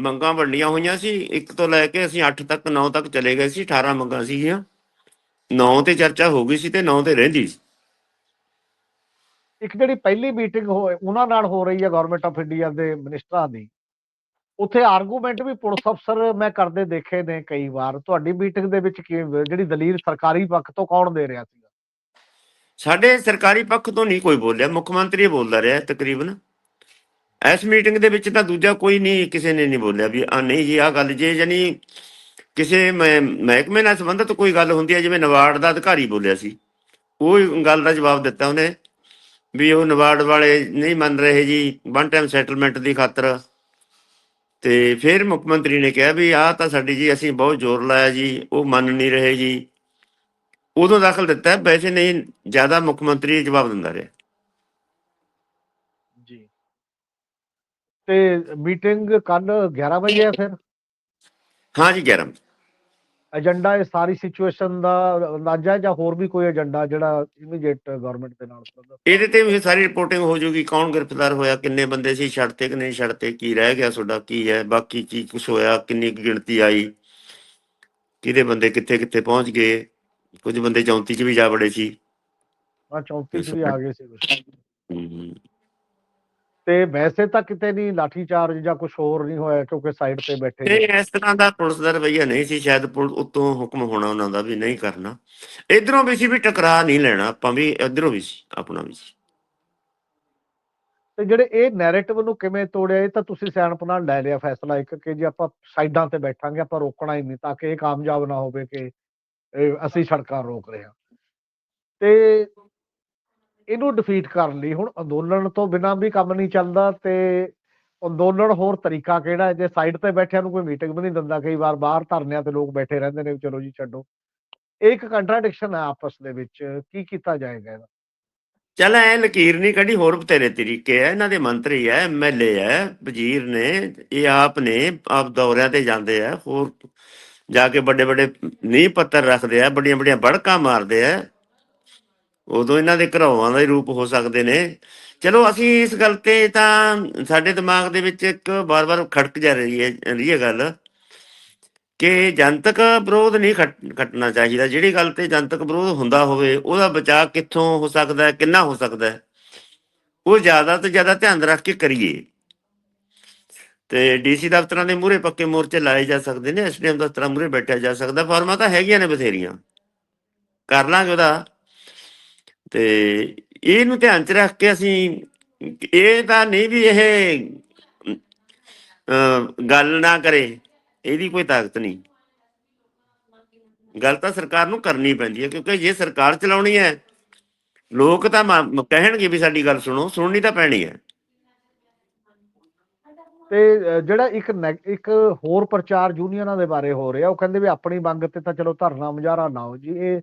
ਮੰਗਾਂ ਵੰਡੀਆਂ ਹੋਈਆਂ ਸੀ, ਇੱਕ ਤੋਂ ਲੈ ਕੇ ਅਸੀਂ 8 ਤੱਕ 9 ਤੱਕ ਚਲੇ ਗਏ ਸੀ 18 ਮੰਗਾਂ ਸੀਗੀਆਂ। 9 ਤੇ ਚਰਚਾ ਹੋ ਗਈ ਸੀ ਤੇ 9 ਤੇ ਰਹਿੰਦੀ ਸੀ। ਇੱਕ ਜਿਹੜੀ ਪਹਿਲੀ ਮੀਟਿੰਗ ਹੋਏ ਉਹਨਾਂ ਨਾਲ ਹੋ ਰਹੀ ਹੈ ਗਵਰਨਮੈਂਟ ਆਫ ਇੰਡੀਆ ਦੇ ਮਿਨਿਸਟਰਾਂ ਦੀ। ਉੱਥੇ ਆਰਗੂਮੈਂਟ ਵੀ ਪੁਲਿਸ ਅਫਸਰ ਮੈਂ ਕਰਦੇ ਦੇਖੇ ਨੇ ਕਈ ਵਾਰ। ਤੁਹਾਡੀ ਮੀਟਿੰਗ ਦੇ ਵਿੱਚ ਕੀ ਜਿਹੜੀ ਦਲੀਲ ਸਰਕਾਰੀ ਪੱਖ ਤੋਂ ਕੌਣ ਦੇ ਰਿਹਾ ਸੀ ਸਾਡੇ ਸਰਕਾਰੀ ਪੱਖ ਤੋਂ ਨਹੀਂ ਕੋਈ ਬੋਲਿਆ, ਮੁੱਖ ਮੰਤਰੀ ਬੋਲਦਾ ਰਿਹਾ ਤਕਰੀਬਨ। ਇਸ ਮੀਟਿੰਗ ਦੇ ਵਿੱਚ ਤਾਂ ਦੂਜਾ ਕੋਈ ਨਹੀਂ, ਕਿਸੇ ਨੇ ਨਹੀਂ ਬੋਲਿਆ ਵੀ ਆ ਨਹੀਂ ਜੀ ਆ ਗੱਲ ਜੇ ਜਾਨੀ ਕਿਸੇ ਮਹਿਕਮੇ ਨਾਲ ਸੰਬੰਧਿਤ ਕੋਈ ਗੱਲ ਹੁੰਦੀ ਹੈ, ਜਿਵੇਂ ਨਵਾਰਡ ਦਾ ਅਧਿਕਾਰੀ ਬੋਲਿਆ ਸੀ। ਉਹ ਗੱਲ ਦਾ ਜਵਾਬ ਦਿੱਤਾ ਉਹਨੇ। ਵੀ ਉਹ ਨਵਾਰਡ ਵਾਲੇ ਨਹੀਂ ਮੰਨ ਰਹੇ ਜੀ ਵਨ ਟਾਈਮ ਸੈਟਲਮੈਂਟ ਦੀ ਖਾਤਰ। ਤੇ ਫਿਰ ਮੁੱਖ ਮੰਤਰੀ ਨੇ ਕਿਹਾ ਵੀ ਆਹ ਤਾਂ ਸਾਡੀ ਜੀ ਅਸੀਂ ਬਹੁਤ ਜ਼ੋਰ ਲਾਇਆ ਜੀ ਉਹ ਮੰਨ ਨਹੀਂ ਰਹੇ ਜੀ। ਉਦੋਂ ਦਾਖਲ ਦਿੱਤਾ ਵੈਸੇ ਨਹੀਂ ਜ਼ਿਆਦਾ ਮੁੱਖ ਮੰਤਰੀ ਜਵਾਬ ਦਿੰਦਾ ਰਿਹਾ। ਜੀ। ਤੇ ਮੀਟਿੰਗ ਕੱਲ 11 ਵਜੇ ਹੈ ਫਿਰ? ਹਾਂ ਜੀ ਗਰਮ ਏਜੰਡਾ ਇਹ ਸਾਰੀ ਸਿਚੁਏਸ਼ਨ ਦਾ ਅੰਦਾਜ਼ਾ ਜਾਂ ਹੋਰ ਵੀ ਕੋਈ ਏਜੰਡਾ ਜਿਹੜਾ ਇਮੀਡੀਏਟ ਗਵਰਨਮੈਂਟ ਦੇ ਨਾਲ ਇਹਦੇ ਤੇ ਵੀ ਸਾਰੀ ਰਿਪੋਰਟਿੰਗ ਹੋ ਜਾਊਗੀ ਕੌਣ ਗ੍ਰਿਫਤਾਰ ਹੋਇਆ ਕਿੰਨੇ ਬੰਦੇ ਸੀ ਛੱਡਤੇ ਕਿ ਨਹੀਂ ਛੱਡਤੇ ਕੀ ਰਹਿ ਗਿਆ ਤੁਹਾਡਾ ਕੀ ਹੈ ਬਾਕੀ ਕੀ ਕੁਝ ਹੋਇਆ ਕਿੰਨੀ ਗਿਣਤੀ ਆਈ ਕਿਹਦੇ ਬੰਦੇ ਕਿੱਥੇ ਕਿੱਥੇ ਪਹੁੰਚ ਗਏ ਕੁਝ ਬੰਦੇ 34 ਚ ਵੀ ਜਾ ਵੜੇ ਸੀ। ਆ 34 ਚ ਵੀ ਆ ਗਏ ਸੀ ਤੇ ਵੈਸੇ ਤਾਂ ਕਿਤੇ ਨਹੀਂ ਲਾਠੀ ਚਾਰਜ ਜਾਂ ਕੁਝ ਹੋਰ ਨਹੀਂ ਹੋਇਆ ਕਿਉਂਕਿ ਸਾਈਡ ਤੇ ਬੈਠੇ ਤੇ ਨੇ ਇਸ ਤਰ੍ਹਾਂ ਦਾ ਪੁਲਿਸ ਦਾ ਰਵਈਆ ਨਹੀਂ ਸੀ ਸ਼ਾਇਦ ਪੁਲਿਸ ਉਤੋਂ ਹੁਕਮ ਹੋਣਾ ਉਹਨਾਂ ਦਾ ਵੀ ਨਹੀਂ ਕਰਨਾ। ਇਧਰੋਂ ਵੀ ਸੀ ਵੀ ਟਕਰਾ ਨਹੀਂ ਲੈਣਾ ਆਪਾਂ ਵੀ ਇਧਰੋਂ ਵੀ ਸੀ ਆਪਣਾ ਵੀ ਸੀ। ਤੇ ਜਿਹੜੇ ਇਹ ਨੈਰੇਟਿਵ ਨੂੰ ਕਿਵੇਂ ਤੋੜਿਆ ਇਹ ਤਾਂ ਤੁਸੀਂ ਸਿਆਣਪ ਨਾਲ ਲੈ ਲਿਆ ਫੈਸਲਾ ਇੱਕ ਕਿ ਜੇ ਆਪਾਂ ਸਾਈਡਾਂ ਤੇ ਬੈਠਾਂਗੇ ਆਪਾਂ ਰੋਕਣਾ ਹੀ ਨਹੀਂ ਤਾਂ ਕਿ ਇਹ ਕਾਮਯਾਬ ਨਾ ਹੋਵੇ ਕਿ ਅਸੀਂ ਸੜਕਾਂ ਰੋਕ ਰਹੇ ਹਾਂ। ਤੇ ਇਹਨੂੰ ਡਿਫੀਟ ਕਰਨ ਲਈ ਹੁਣ ਅੰਦੋਲਨ ਤੋਂ ਬਿਨਾਂ ਵੀ ਕੰਮ ਨਹੀਂ ਚੱਲਦਾ ਤੇ ਅੰਦੋਲਨ ਹੋਰ ਤਰੀਕਾ ਕਿਹੜਾ ਹੈ? ਜੇ ਸਾਈਡ ਤੇ ਬੈਠਿਆਂ ਨੂੰ ਕੋਈ ਮੀਟਿੰਗ ਵੀ ਨਹੀਂ ਦਿੰਦਾ, ਕਈ ਵਾਰ ਬਾਹਰ ਧਰਨਿਆਂ ਤੇ ਲੋਕ ਬੈਠੇ ਰਹਿੰਦੇ ਨੇ, ਚਲੋ ਜੀ ਛੱਡੋ। ਇਹ ਇੱਕ ਕੰਟਰਾਡਿਕਸ਼ਨ ਹੈ ਆਪਸ ਦੇ ਵਿੱਚ, ਕੀ ਕੀਤਾ ਜਾਏਗਾ ਇਹਦਾ? ਚੱਲ ਐ, ਲਕੀਰ ਨਹੀਂ ਕੱਢੀ, ਹੋਰ ਬਤੇਰੇ ਤਰੀਕੇ ਐ, ਇਹਨਾਂ ਦੇ ਮੰਤਰੀ ਐ ਐਮਐਲਏ ਐ, ਵਜ਼ੀਰ ਨੇ, ਇਹ ਆਪ ਨੇ, ਆਪ ਦੌਰਿਆਂ ਤੇ ਜਾਂਦੇ ਐ, ਹੋਰ ਜਾ ਕੇ ਵੱਡੇ ਵੱਡੇ ਨੀਂਹ ਪੱਤਰ ਰੱਖਦੇ ਆ ਵੱਡੀਆਂ ਵੱਡੀਆਂ ਬੜਕਾਂ ਮਾਰਦੇ ਆ ਉਦੋਂ ਇਹਨਾਂ ਦੇ ਘਰੋਆਂ ਦਾ ਹੀ ਰੂਪ ਹੋ ਸਕਦੇ ਨੇ। ਚਲੋ ਅਸੀਂ ਇਸ ਗੱਲ ਤੇ ਤਾਂ ਸਾਡੇ ਦਿਮਾਗ ਦੇ ਵਿੱਚ ਇੱਕ ਬਾਰ ਬਾਰ ਖੜਕ ਜਾ ਰਹੀ ਹੈ ਰਹੀ ਹੈ ਗੱਲ ਕਿ ਜਨਤਕ ਵਿਰੋਧ ਨਹੀਂ ਖਟ- ਚਾਹੀਦਾ। ਜਿਹੜੀ ਗੱਲ ਤੇ ਜਨਤਕ ਵਿਰੋਧ ਹੁੰਦਾ ਹੋਵੇ, ਉਹਦਾ ਬਚਾਅ ਕਿੱਥੋਂ ਹੋ ਸਕਦਾ ਹੈ, ਕਿੰਨਾ ਹੋ ਸਕਦਾ ਹੈ, ਉਹ ਜ਼ਿਆਦਾ ਤੋਂ ਜ਼ਿਆਦਾ ਧਿਆਨ ਰੱਖ ਕੇ ਕਰੀਏ। ਤੇ ਡੀਸੀ ਦਫ਼ਤਰਾਂ ਦੇ ਮੂਹਰੇ ਪੱਕੇ ਮੋਰਚੇ ਲਾਏ ਜਾ ਸਕਦੇ ਨੇ ਐਸਡੀਐਮ ਦਫ਼ਤਰਾਂ ਮੂਹਰੇ ਬੈਠਿਆ ਜਾ ਸਕਦਾ। ਫਾਰਮਾਂ ਤਾਂ ਹੈਗੀਆਂ ਨੇ ਬਥੇਰੀਆਂ। ਕਰ ਲਾਂਗੇ ਉਹਦਾ। ਤੇ ਇਹਨੂੰ ਧਿਆਨ ਚ ਰੱਖ ਕੇ ਅਸੀਂ, ਇਹ ਤਾਂ ਨਹੀਂ ਵੀ ਇਹ ਗੱਲ ਨਾ ਕਰੇ, ਇਹਦੀ ਕੋਈ ਤਾਕਤ ਨਹੀਂ। ਗੱਲ ਤਾਂ ਸਰਕਾਰ ਨੂੰ ਕਰਨੀ ਪੈਂਦੀ ਹੈ, ਕਿਉਂਕਿ ਜੇ ਸਰਕਾਰ ਚਲਾਉਣੀ ਹੈ, ਲੋਕ ਤਾਂ ਕਹਿਣਗੇ ਵੀ ਸਾਡੀ ਗੱਲ ਸੁਣੋ, ਸੁਣਨੀ ਤਾਂ ਪੈਣੀ ਹੈ। ਤੇ ਜਿਹੜਾ ਇੱਕ ਇੱਕ ਹੋਰ ਪ੍ਰਚਾਰ ਯੂਨੀਅਨਾਂ ਦੇ ਬਾਰੇ ਹੋ ਰਿਹਾ, ਉਹ ਕਹਿੰਦੇ ਵੀ ਆਪਣੀ ਮੰਗ ਤੇ ਤਾਂ ਚਲੋ ਧਰਨਾ ਮੁਜ਼ਾਹਰਾ ਨਾ ਹੋ ਜੀ, ਇਹ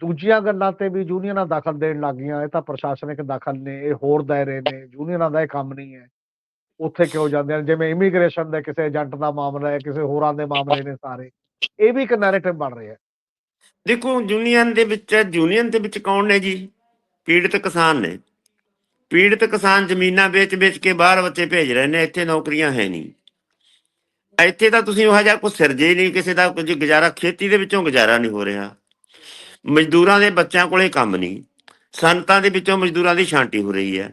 ਦੂਜੀਆਂ ਗੱਲਾਂ ਤੇ ਵੀ ਯੂਨੀਅਨਾਂ ਦਖਲ ਦੇਣ ਲੱਗੀਆਂ ਇਹ ਤਾਂ ਪ੍ਰਸ਼ਾਸਨਿਕ ਦਖਲ ਨੇ, ਇਹ ਹੋਰ ਦਾਇਰੇ ਨੇ ਯੂਨੀਅਨਾਂ ਦਾ ਇਹ ਕੰਮ ਨਹੀਂ ਹੈ। ਉੱਥੇ ਕਿਉਂ ਜਾਂਦੇ ਨੇ ਜਿਵੇਂ ਇਮੀਗ੍ਰੇਸ਼ਨ ਦੇ ਕਿਸੇ ਏਜੰਟ ਦਾ ਮਾਮਲਾ ਹੈ, ਕਿਸੇ ਹੋਰਾਂ ਦੇ ਮਾਮਲੇ ਨੇ ਸਾਰੇ, ਇਹ ਵੀ ਇੱਕ ਨੈਰੇਟਿਵ ਬਣ ਰਿਹਾ ਦੇਖੋ ਯੂਨੀਅਨ ਦੇ ਵਿੱਚ ਯੂਨੀਅਨ ਦੇ ਵਿੱਚ ਕੌਣ ਨੇ ਜੀ? ਪੀੜਤ ਕਿਸਾਨ ਨੇ। ਪੀੜਤ ਕਿਸਾਨ ਜ਼ਮੀਨਾਂ ਵੇਚ-ਵੇਚ ਕੇ ਬਾਹਰ ਬੱਚੇ ਭੇਜ ਰਹੇ ਨੇ, ਇੱਥੇ ਨੌਕਰੀਆਂ ਹੈ ਨਹੀਂ। ਇੱਥੇ ਤਾਂ ਤੁਸੀਂ ਉਹ ਜਿਹਾ ਕੁਝ ਸਿਰਜੇ ਨਹੀਂ, ਕਿਸੇ ਦਾ ਕੁਝ ਗੁਜ਼ਾਰਾ, ਖੇਤੀ ਦੇ ਵਿੱਚੋਂ ਗੁਜ਼ਾਰਾ ਨਹੀਂ ਹੋ ਰਿਹਾ। ਮਜ਼ਦੂਰਾਂ ਦੇ ਬੱਚਿਆਂ ਕੋਲੇ ਕੰਮ ਨਹੀਂ। ਸੰਤਾਂ ਦੇ ਵਿੱਚੋਂ ਮਜ਼ਦੂਰਾਂ ਦੀ ਛਾਂਟੀ ਹੋ ਰਹੀ ਹੈ।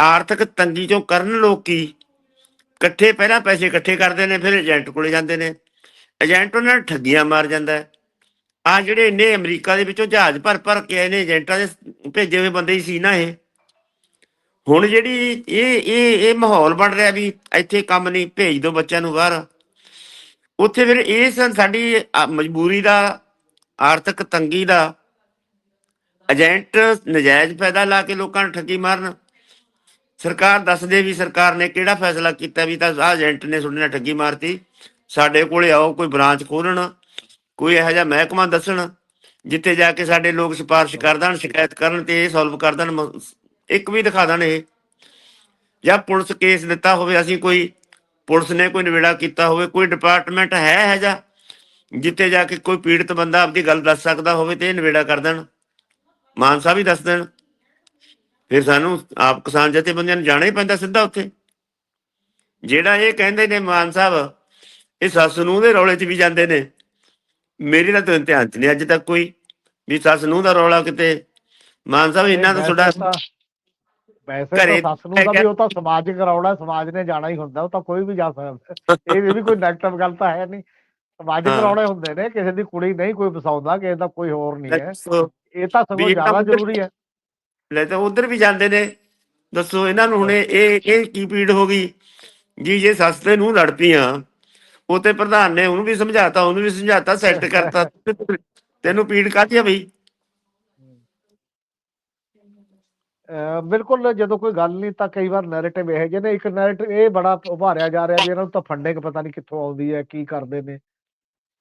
ਆਰਥਿਕ ਤੰਗੀ ਚੋਂ ਕਰਨ ਲੋਕੀ ਇਕੱਠੇ ਪਹਿਲਾਂ ਪੈਸੇ ਇਕੱਠੇ ਕਰਦੇ ਨੇ, ਫਿਰ ਏਜੰਟ ਕੋਲੇ ਜਾਂਦੇ ਨੇ। ਏਜੰਟ ਉਹਨਾਂ ਨੂੰ ਠੱਗੀਆਂ ਮਾਰ ਜਾਂਦਾ ਆ ਜਿਹੜੇ ਇੰਨੇ ਅਮਰੀਕਾ ਦੇ ਵਿੱਚੋਂ ਜਹਾਜ਼ ਭਰ ਭਰ ਕੇ ਆਏ ਨੇ, ਏਜੰਟਾਂ ਦੇ ਭੇਜੇ ਹੋਏ ਬੰਦੇ ਹੀ ਸੀ ਨਾ ਇਹ। ਹੁਣ ਜਿਹੜੀ ਇਹ ਇਹ ਇਹ ਮਾਹੌਲ ਬਣ ਰਿਹਾ ਵੀ ਇੱਥੇ ਕੰਮ ਨਹੀਂ, ਭੇਜ ਦਿਓ ਬੱਚਿਆਂ ਨੂੰ ਬਾਹਰ। ਉੱਥੇ ਫਿਰ ਇਹ ਸਨ ਸਾਡੀ ਮਜਬੂਰੀ ਦਾ ਆਰਥਿਕ ਤੰਗੀ ਦਾ ਏਜੰਟ ਨਜਾਇਜ਼ ਫਾਇਦਾ ਲਾ ਕੇ ਲੋਕਾਂ ਨੂੰ ਠੱਗੀ ਮਾਰਨ। ਸਰਕਾਰ ਦੱਸਦੇ ਵੀ ਸਰਕਾਰ ਨੇ ਕਿਹੜਾ ਫੈਸਲਾ ਕੀਤਾ ਵੀ ਤਾਂ ਆਹ ਏਜੰਟ ਨੇ ਤੁਹਾਡੇ ਨਾਲ ਠੱਗੀ ਮਾਰਤੀ। ਸਾਡੇ ਕੋਲੇ ਆਓ, ਕੋਈ ਬ੍ਰਾਂਚ ਖੋਲਣ ਕੋਈ ਇਹੋ ਜਿਹਾ ਮਹਿਕਮਾ ਦੱਸਣ, ਜਿੱਥੇ ਜਾ ਕੇ ਸਾਡੇ ਲੋਕ ਸਿਫਾਰਿਸ਼ ਕਰ ਦੇਣ, ਸ਼ਿਕਾਇਤ ਕਰਨ ਤੇ ਇਹ ਸੋਲਵ ਕਰ ਦੇਣ। ਇੱਕ ਵੀ ਦਿਖਾ ਦੇਣ ਇਹ। ਜਾਂ ਪੁਲਿਸ ਕੇਸ ਦਿੱਤਾ ਹੋਵੇ, ਅਸੀਂ ਕੋਈ ਪੁਲਿਸ ਨੇ ਕੋਈ ਨਿਬੇੜਾ ਕੀਤਾ ਹੋਵੇ, ਕੋਈ ਡਿਪਾਰਟਮੈਂਟ ਹੈ ਹੈ ਜਾਂ ਜਿੱਥੇ ਜਾ ਕੇ ਕੋਈ ਪੀੜਤ ਬੰਦਾ ਆਪਦੀ ਗੱਲ ਦੱਸ ਸਕਦਾ ਹੋਵੇ ਤੇ ਇਹ ਨਿਬੇੜਾ ਕਰ ਦੇਣ। ਮਾਨ ਸਾਹਿਬ ਹੀ ਦੱਸ ਦੇਣ। ਫਿਰ ਸਾਨੂੰ ਆਪ ਕਿਸਾਨ ਜਥੇਬੰਦੀਆਂ ਨੂੰ ਜਾਣਾ ਹੀ ਪੈਂਦਾ ਸਿੱਧਾ ਉੱਥੇ। ਜਿਹੜਾ ਇਹ ਕਹਿੰਦੇ ਨੇ ਮਾਨ ਸਾਹਿਬ ਇਹ ਸੱਸ ਨੂੰ ਦੇ ਰੌਲੇ 'ਚ ਵੀ ਜਾਂਦੇ ਨੇ। ਮੇਰੀ ਤਾਂ ਧਿਆਨ- 'ਚ ਨਹੀਂ ਅੱਜ ਤੱਕ ਕੋਈ ਵੀ ਸੱਸ ਨੂੰ ਦਾ ਰੌਲਾ ਕਿਤੇ। ਮਾਨ ਸਾਹਿਬ ਦਾ ਵੈਸੇ ਤੁਹਾਡਾ ਤਾਂ- ਵੈਸੇ ਤਾਂ ਸੱਸ ਨੂੰ ਦਾ ਵੀ ਉਹ ਤਾਂ ਸਮਾਜਿਕ ਰੌਲਾ ਸਮਾਜ ਨੇ ਜਾਣਾ ਹੀ ਹੁੰਦਾ ਉਹ ਤਾਂ ਕੋਈ ਵੀ ਜਾ ਸਕਦਾ। ਇਹ ਵੀ ਕੋਈ ਨੈਗੇਟਿਵ ਗੱਲ ਤਾਂ ਹੈ ਨਹੀਂ। ਹਾਂ। ਰੌਲੇ ਹੁੰਦੇ ਨੇ ਕਿਸੇ ਦੀ ਕੁੜੀ ਨਹੀਂ ਕੋਈ ਵਸਾਉਂਦਾ ਕਿਸੇ ਦਾ ਕੋਈ ਹੋਰ ਨਹੀਂ ਹੈ। ਇਹ ਤਾਂ ਤਾਂ ਜ਼ਿਆਦਾ ਜ਼ਰੂਰੀ ਹੈ। ਲੈ ਤਾਂ ਉਧਰ ਵੀ ਜਾਂਦੇ ਨੇ। ਦੱਸੋ ਇਹਨਾਂ ਨੂੰ ਹੁਣ ਇਹ ਇਹ ਕੀ ਪੀੜ ਹੋ ਗਈ? ਜੀ ਜੇ ਸਸਤੇ ਨੂੰ ਲੜ ਪਈਆਂ ਉਹ ਤੇ ਪ੍ਰਧਾਨ ਨੇ ਉਹਨੂੰ ਵੀ ਸਮਝਾਤਾ ਉਹਨੂੰ ਵੀ ਸਮਝਾਤਾ ਸੈੱਟ ਕਰਤਾ। ਤੈਨੂੰ ਪੀੜ ਕਾਹਦੀ ਆ ਬਈ? ਬਿਲਕੁਲ ਜਦੋਂ ਕੋਈ ਗੱਲ ਨਹੀਂ ਤਾਂ ਕਈ ਵਾਰ ਨੈਰੇਟਿਵ ਇਹ ਜਿਹੇ ਨੇ। ਇੱਕ ਨੈਰੇਟਿਵ ਇਹ ਬੜਾ ਉਭਾਰਿਆ ਜਾ ਰਿਹਾ ਵੀ ਇਹਨਾਂ ਨੂੰ ਤਾਂ ਫੰਡਿੰਗ ਪਤਾ ਨਹੀਂ ਕਿੱਥੋਂ ਆਉਂਦੀ ਹੈ ਕੀ ਕਰਦੇ ਨੇ।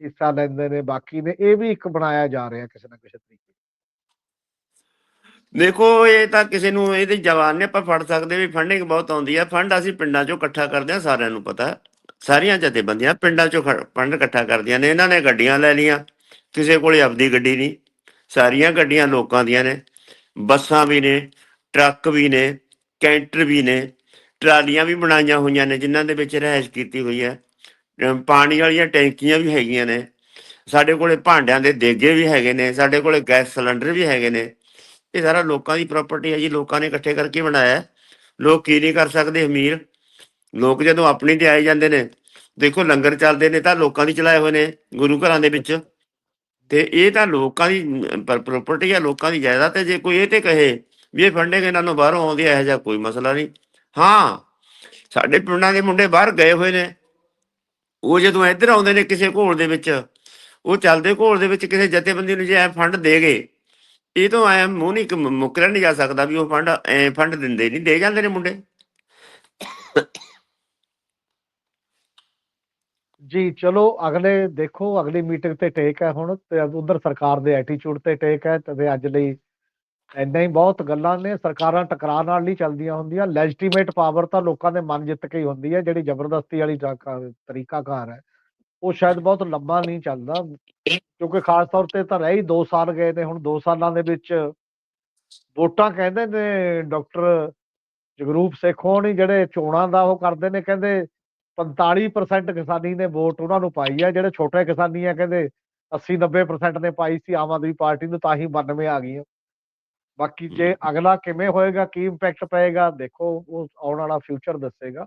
ਹਿੱਸਾ ਲੈਂਦੇ ਨੇ, ਬਾਕੀ ਨੇ, ਇਹ ਵੀ ਇੱਕ ਬਣਾਇਆ ਜਾ ਰਿਹਾ ਕਿਸੇ ਨਾ ਕਿਸੇ ਤਰੀਕੇ। ਦੇਖੋ, ਇਹ ਤਾਂ ਕਿਸੇ ਨੂੰ, ਇਹਦੇ ਜਵਾਨ ਨੇ ਆਪਾਂ ਫੜ ਸਕਦੇ ਵੀ ਫੰਡਿੰਗ ਬਹੁਤ ਆਉਂਦੀ ਆ। ਫੰਡ ਅਸੀਂ ਪਿੰਡਾਂ ਚੋਂ ਇਕੱਠਾ ਕਰਦੇ ਆ ਸਾਰਿਆਂ ਨੂੰ ਪਤਾ। ਸਾਰੀਆਂ ਜਥੇਬੰਦੀਆਂ ਪਿੰਡਾਂ ਚੋਂ ਫੰਡ ਇਕੱਠਾ ਕਰਦੀਆਂ ਨੇ। ਇਹਨਾਂ ਨੇ ਗੱਡੀਆਂ ਲੈ ਲਈਆਂ। ਕਿਸੇ ਕੋਲੇ ਆਪਦੀ ਗੱਡੀ ਨਹੀਂ। ਸਾਰੀਆਂ ਗੱਡੀਆਂ ਲੋਕਾਂ ਦੀਆਂ ਨੇ। ਬੱਸਾਂ ਵੀ ਨੇ, ਟਰੱਕ ਵੀ ਨੇ, ਕੈਂਟਰ ਵੀ ਨੇ। ਟਰਾਲੀਆਂ ਵੀ ਬਣਾਈਆਂ ਹੋਈਆਂ ਨੇ, ਜਿਨ੍ਹਾਂ ਦੇ ਵਿੱਚ ਰਹਿائش ਕੀਤੀ ਹੋਈ ਹੈ। ਪਾਣੀ ਵਾਲੀਆਂ ਟੈਂਕੀਆਂ ਵੀ ਹੈਗੀਆਂ ਨੇ। ਸਾਡੇ ਕੋਲੇ ਭਾਂਡਿਆਂ ਦੇ ਦੇਗੇ ਵੀ ਹੈਗੇ ਨੇ, ਸਾਡੇ ਕੋਲੇ ਗੈਸ ਸਿਲੰਡਰ ਵੀ ਹੈਗੇ ਨੇ। ਇਹ ਸਾਰਾ ਲੋਕਾਂ ਦੀ ਪ੍ਰਾਪਰਟੀ ਹੈ ਜੀ, ਲੋਕਾਂ ਨੇ ਇਕੱਠੇ ਕਰਕੇ ਬਣਾਇਆ। ਲੋਕ ਕੀ ਨਹੀਂ ਕਰ ਸਕਦੇ ਅਮੀਰ? ਲੋਕ ਜਦੋਂ ਆਪਣੀ ਤੇ ਆਏ ਜਾਂਦੇ ਨੇ, ਦੇਖੋ ਲੰਗਰ ਚੱਲਦੇ ਨੇ ਤਾਂ ਲੋਕਾਂ ਦੀ ਚਲਾਏ ਹੋਏ ਨੇ ਗੁਰੂ ਘਰਾਂ ਦੇ ਵਿੱਚ। ਤੇ ਇਹ ਤਾਂ ਲੋਕਾਂ ਦੀ ਪ੍ਰਾਪਰਟੀ ਹੈ, ਲੋਕਾਂ ਦੀ ਜਾਇਦਾਦ ਹੈ। ਜੇ ਕੋਈ ਇਹ ਤੇ ਕਹੇ ਵੀ ਇਹ ਫੰਡਿੰਗ ਇਹਨਾਂ ਨੂੰ ਬਾਹਰੋਂ ਆਉਂਦੀ, ਇਹੋ ਜਿਹਾ ਕੋਈ ਮਸਲਾ ਨਹੀਂ। ਹਾਂ, ਸਾਡੇ ਪਿੰਡਾਂ ਦੇ ਮੁੰਡੇ ਬਾਹਰ ਗਏ ਹੋਏ ਨੇ। ਉਹ ਜਦੋਂ ਇੱਧਰ ਆਉਂਦੇ ਨੇ ਕਿਸੇ ਘੋਲ ਦੇ ਵਿੱਚ, ਉਹ ਚੱਲਦੇ ਘੋਲ ਦੇ ਵਿੱਚ ਕਿਸੇ ਜਥੇਬੰਦੀ ਨੂੰ ਜੇ ਐ ਫੰਡ ਦੇ ਗਏ, ਇਹ ਤੋਂ ਐ ਮੂੰਹ ਨਹੀਂ ਕ- ਨਹੀਂ ਜਾ ਸਕਦਾ ਵੀ ਉਹ ਫੰਡ, ਐ ਫੰਡ ਦਿੰਦੇ ਨਹੀਂ ਦੇ ਜਾਂਦੇ ਨੇ ਮੁੰਡੇ। ਜੀ, ਚਲੋ ਅਗਲੇ, ਦੇਖੋ ਅਗਲੀ ਮੀਟਿੰਗ ਤੇ ਟੇਕ ਹੈ ਹੁਣ, ਤੇ ਉਧਰ ਸਰਕਾਰ ਦੇ ਐਟੀਟਿਊਡ ਤੇ ਟੇਕ ਹੈ, ਤੇ ਅੱਜ ਲਈ ਇੰਨਾ ਹੀ ਬਹੁਤ ਗੱਲਾਂ ਨੇ, ਸਰਕਾਰਾਂ ਟਕਰਾਅ ਨਾਲ ਨਹੀਂ ਚੱਲਦੀਆਂ ਹੁੰਦੀਆਂ ਲੈਜੀਟੀਮੇਟ ਪਾਵਰ ਤਾਂ ਲੋਕਾਂ ਦੇ ਮਨ ਜਿੱਤ ਕੇ ਹੀ ਹੁੰਦੀ ਹੈ, ਜਿਹੜੀ ਜ਼ਬਰਦਸਤੀ ਵਾਲੀ ਤਰੀਕਾਕਾਰ ਹੈ। ਉਹ ਸ਼ਾਇਦ ਬਹੁਤ ਲੰਬਾ ਨਹੀਂ ਚੱਲਦਾ, ਕਿਉਂਕਿ ਖਾਸ ਤੌਰ ਤੇ ਤਾਂ ਰਹਿ ਹੀ 2 ਸਾਲ ਗਏ ਨੇ, ਹੁਣ 2 ਸਾਲਾਂ ਦੇ ਵਿੱਚ ਵੋਟਾਂ ਕਹਿੰਦੇ ਨੇ ਡਾਕਟਰ ਜਗਰੂਪ ਸੇਖੋਂ ਨਹੀਂ ਜਿਹੜੇ ਚੋਣਾਂ ਦਾ ਉਹ ਕਰਦੇ ਨੇ, ਕਹਿੰਦੇ 45% ਕਿਸਾਨੀ ਨੇ ਵੋਟ ਉਹਨਾਂ ਨੂੰ ਪਾਈ ਹੈ, ਜਿਹੜੇ ਛੋਟੇ ਕਿਸਾਨੀ ਆ ਕਹਿੰਦੇ 80 90% ਨੇ ਪਾਈ ਸੀ ਆਮ ਆਦਮੀ ਪਾਰਟੀ ਨੂੰ, ਤਾਂ ਹੀ 92 ਆ ਗਈਆਂ। ਬਾਕੀ ਜੇ ਅਗਲਾ ਕਿਵੇਂ ਹੋਏਗਾ ਕੀ ਇੰਪੈਕਟ ਪਏਗਾ ਦੇਖੋ ਉਹ ਆਉਣ ਵਾਲਾ ਫਿਊਚਰ ਦੱਸੇਗਾ।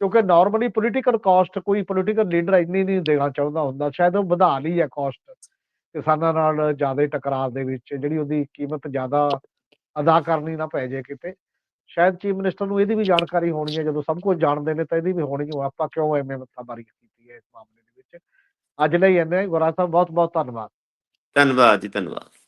ਕਿਉਂਕਿ ਨਾਰਮਲੀ ਪੋਲੀਟੀਕਲ ਕਾਸਟ ਕੋਈ ਪੋਲੀਟੀਕਲ ਲੀਡਰ ਇੰਨੀ ਨਹੀਂ ਦੇਣਾ ਚਾਹੁੰਦਾ ਹੁੰਦਾ ਸ਼ਾਇਦ ਉਹ ਵਧਾ ਲਈ ਹੈ ਕਾਸਟ ਕਿਸਾਨਾਂ ਨਾਲ ਜ਼ਿਆਦਾ ਟਕਰਾਅ ਦੇ ਵਿੱਚ ਜਿਹੜੀ ਉਹਦੀ ਕੀਮਤ ਜ਼ਿਆਦਾ ਅਦਾ ਕਰਨੀ ਨਾ ਪੈ ਜੇ ਕਿਤੇ। ਸ਼ਾਇਦ ਚੀਫ ਮਿਨਿਸਟਰ ਨੂੰ ਇਹਦੀ ਵੀ ਜਾਣਕਾਰੀ ਹੋਣੀ ਹੈ ਜਦੋਂ ਸਭ ਕੁਝ ਜਾਣਦੇ ਨੇ ਤਾਂ ਇਹਦੀ ਵੀ ਹੋਣੀ ਹੋ। ਆਪਾਂ ਕਿਉਂ ਐਵੇਂ ਮੱਥਾਮਾਰੀ ਕੀਤੀ ਹੈ ਇਸ ਮਾਮਲੇ ਦੇ ਵਿੱਚ? ਅੱਜ ਲਈ ਇੰਨਾ ਹੀ। ਗੁਰਾ ਸਾਹਿਬ ਬਹੁਤ ਬਹੁਤ ਧੰਨਵਾਦ। ਧੰਨਵਾਦ ਜੀ ਧੰਨਵਾਦ।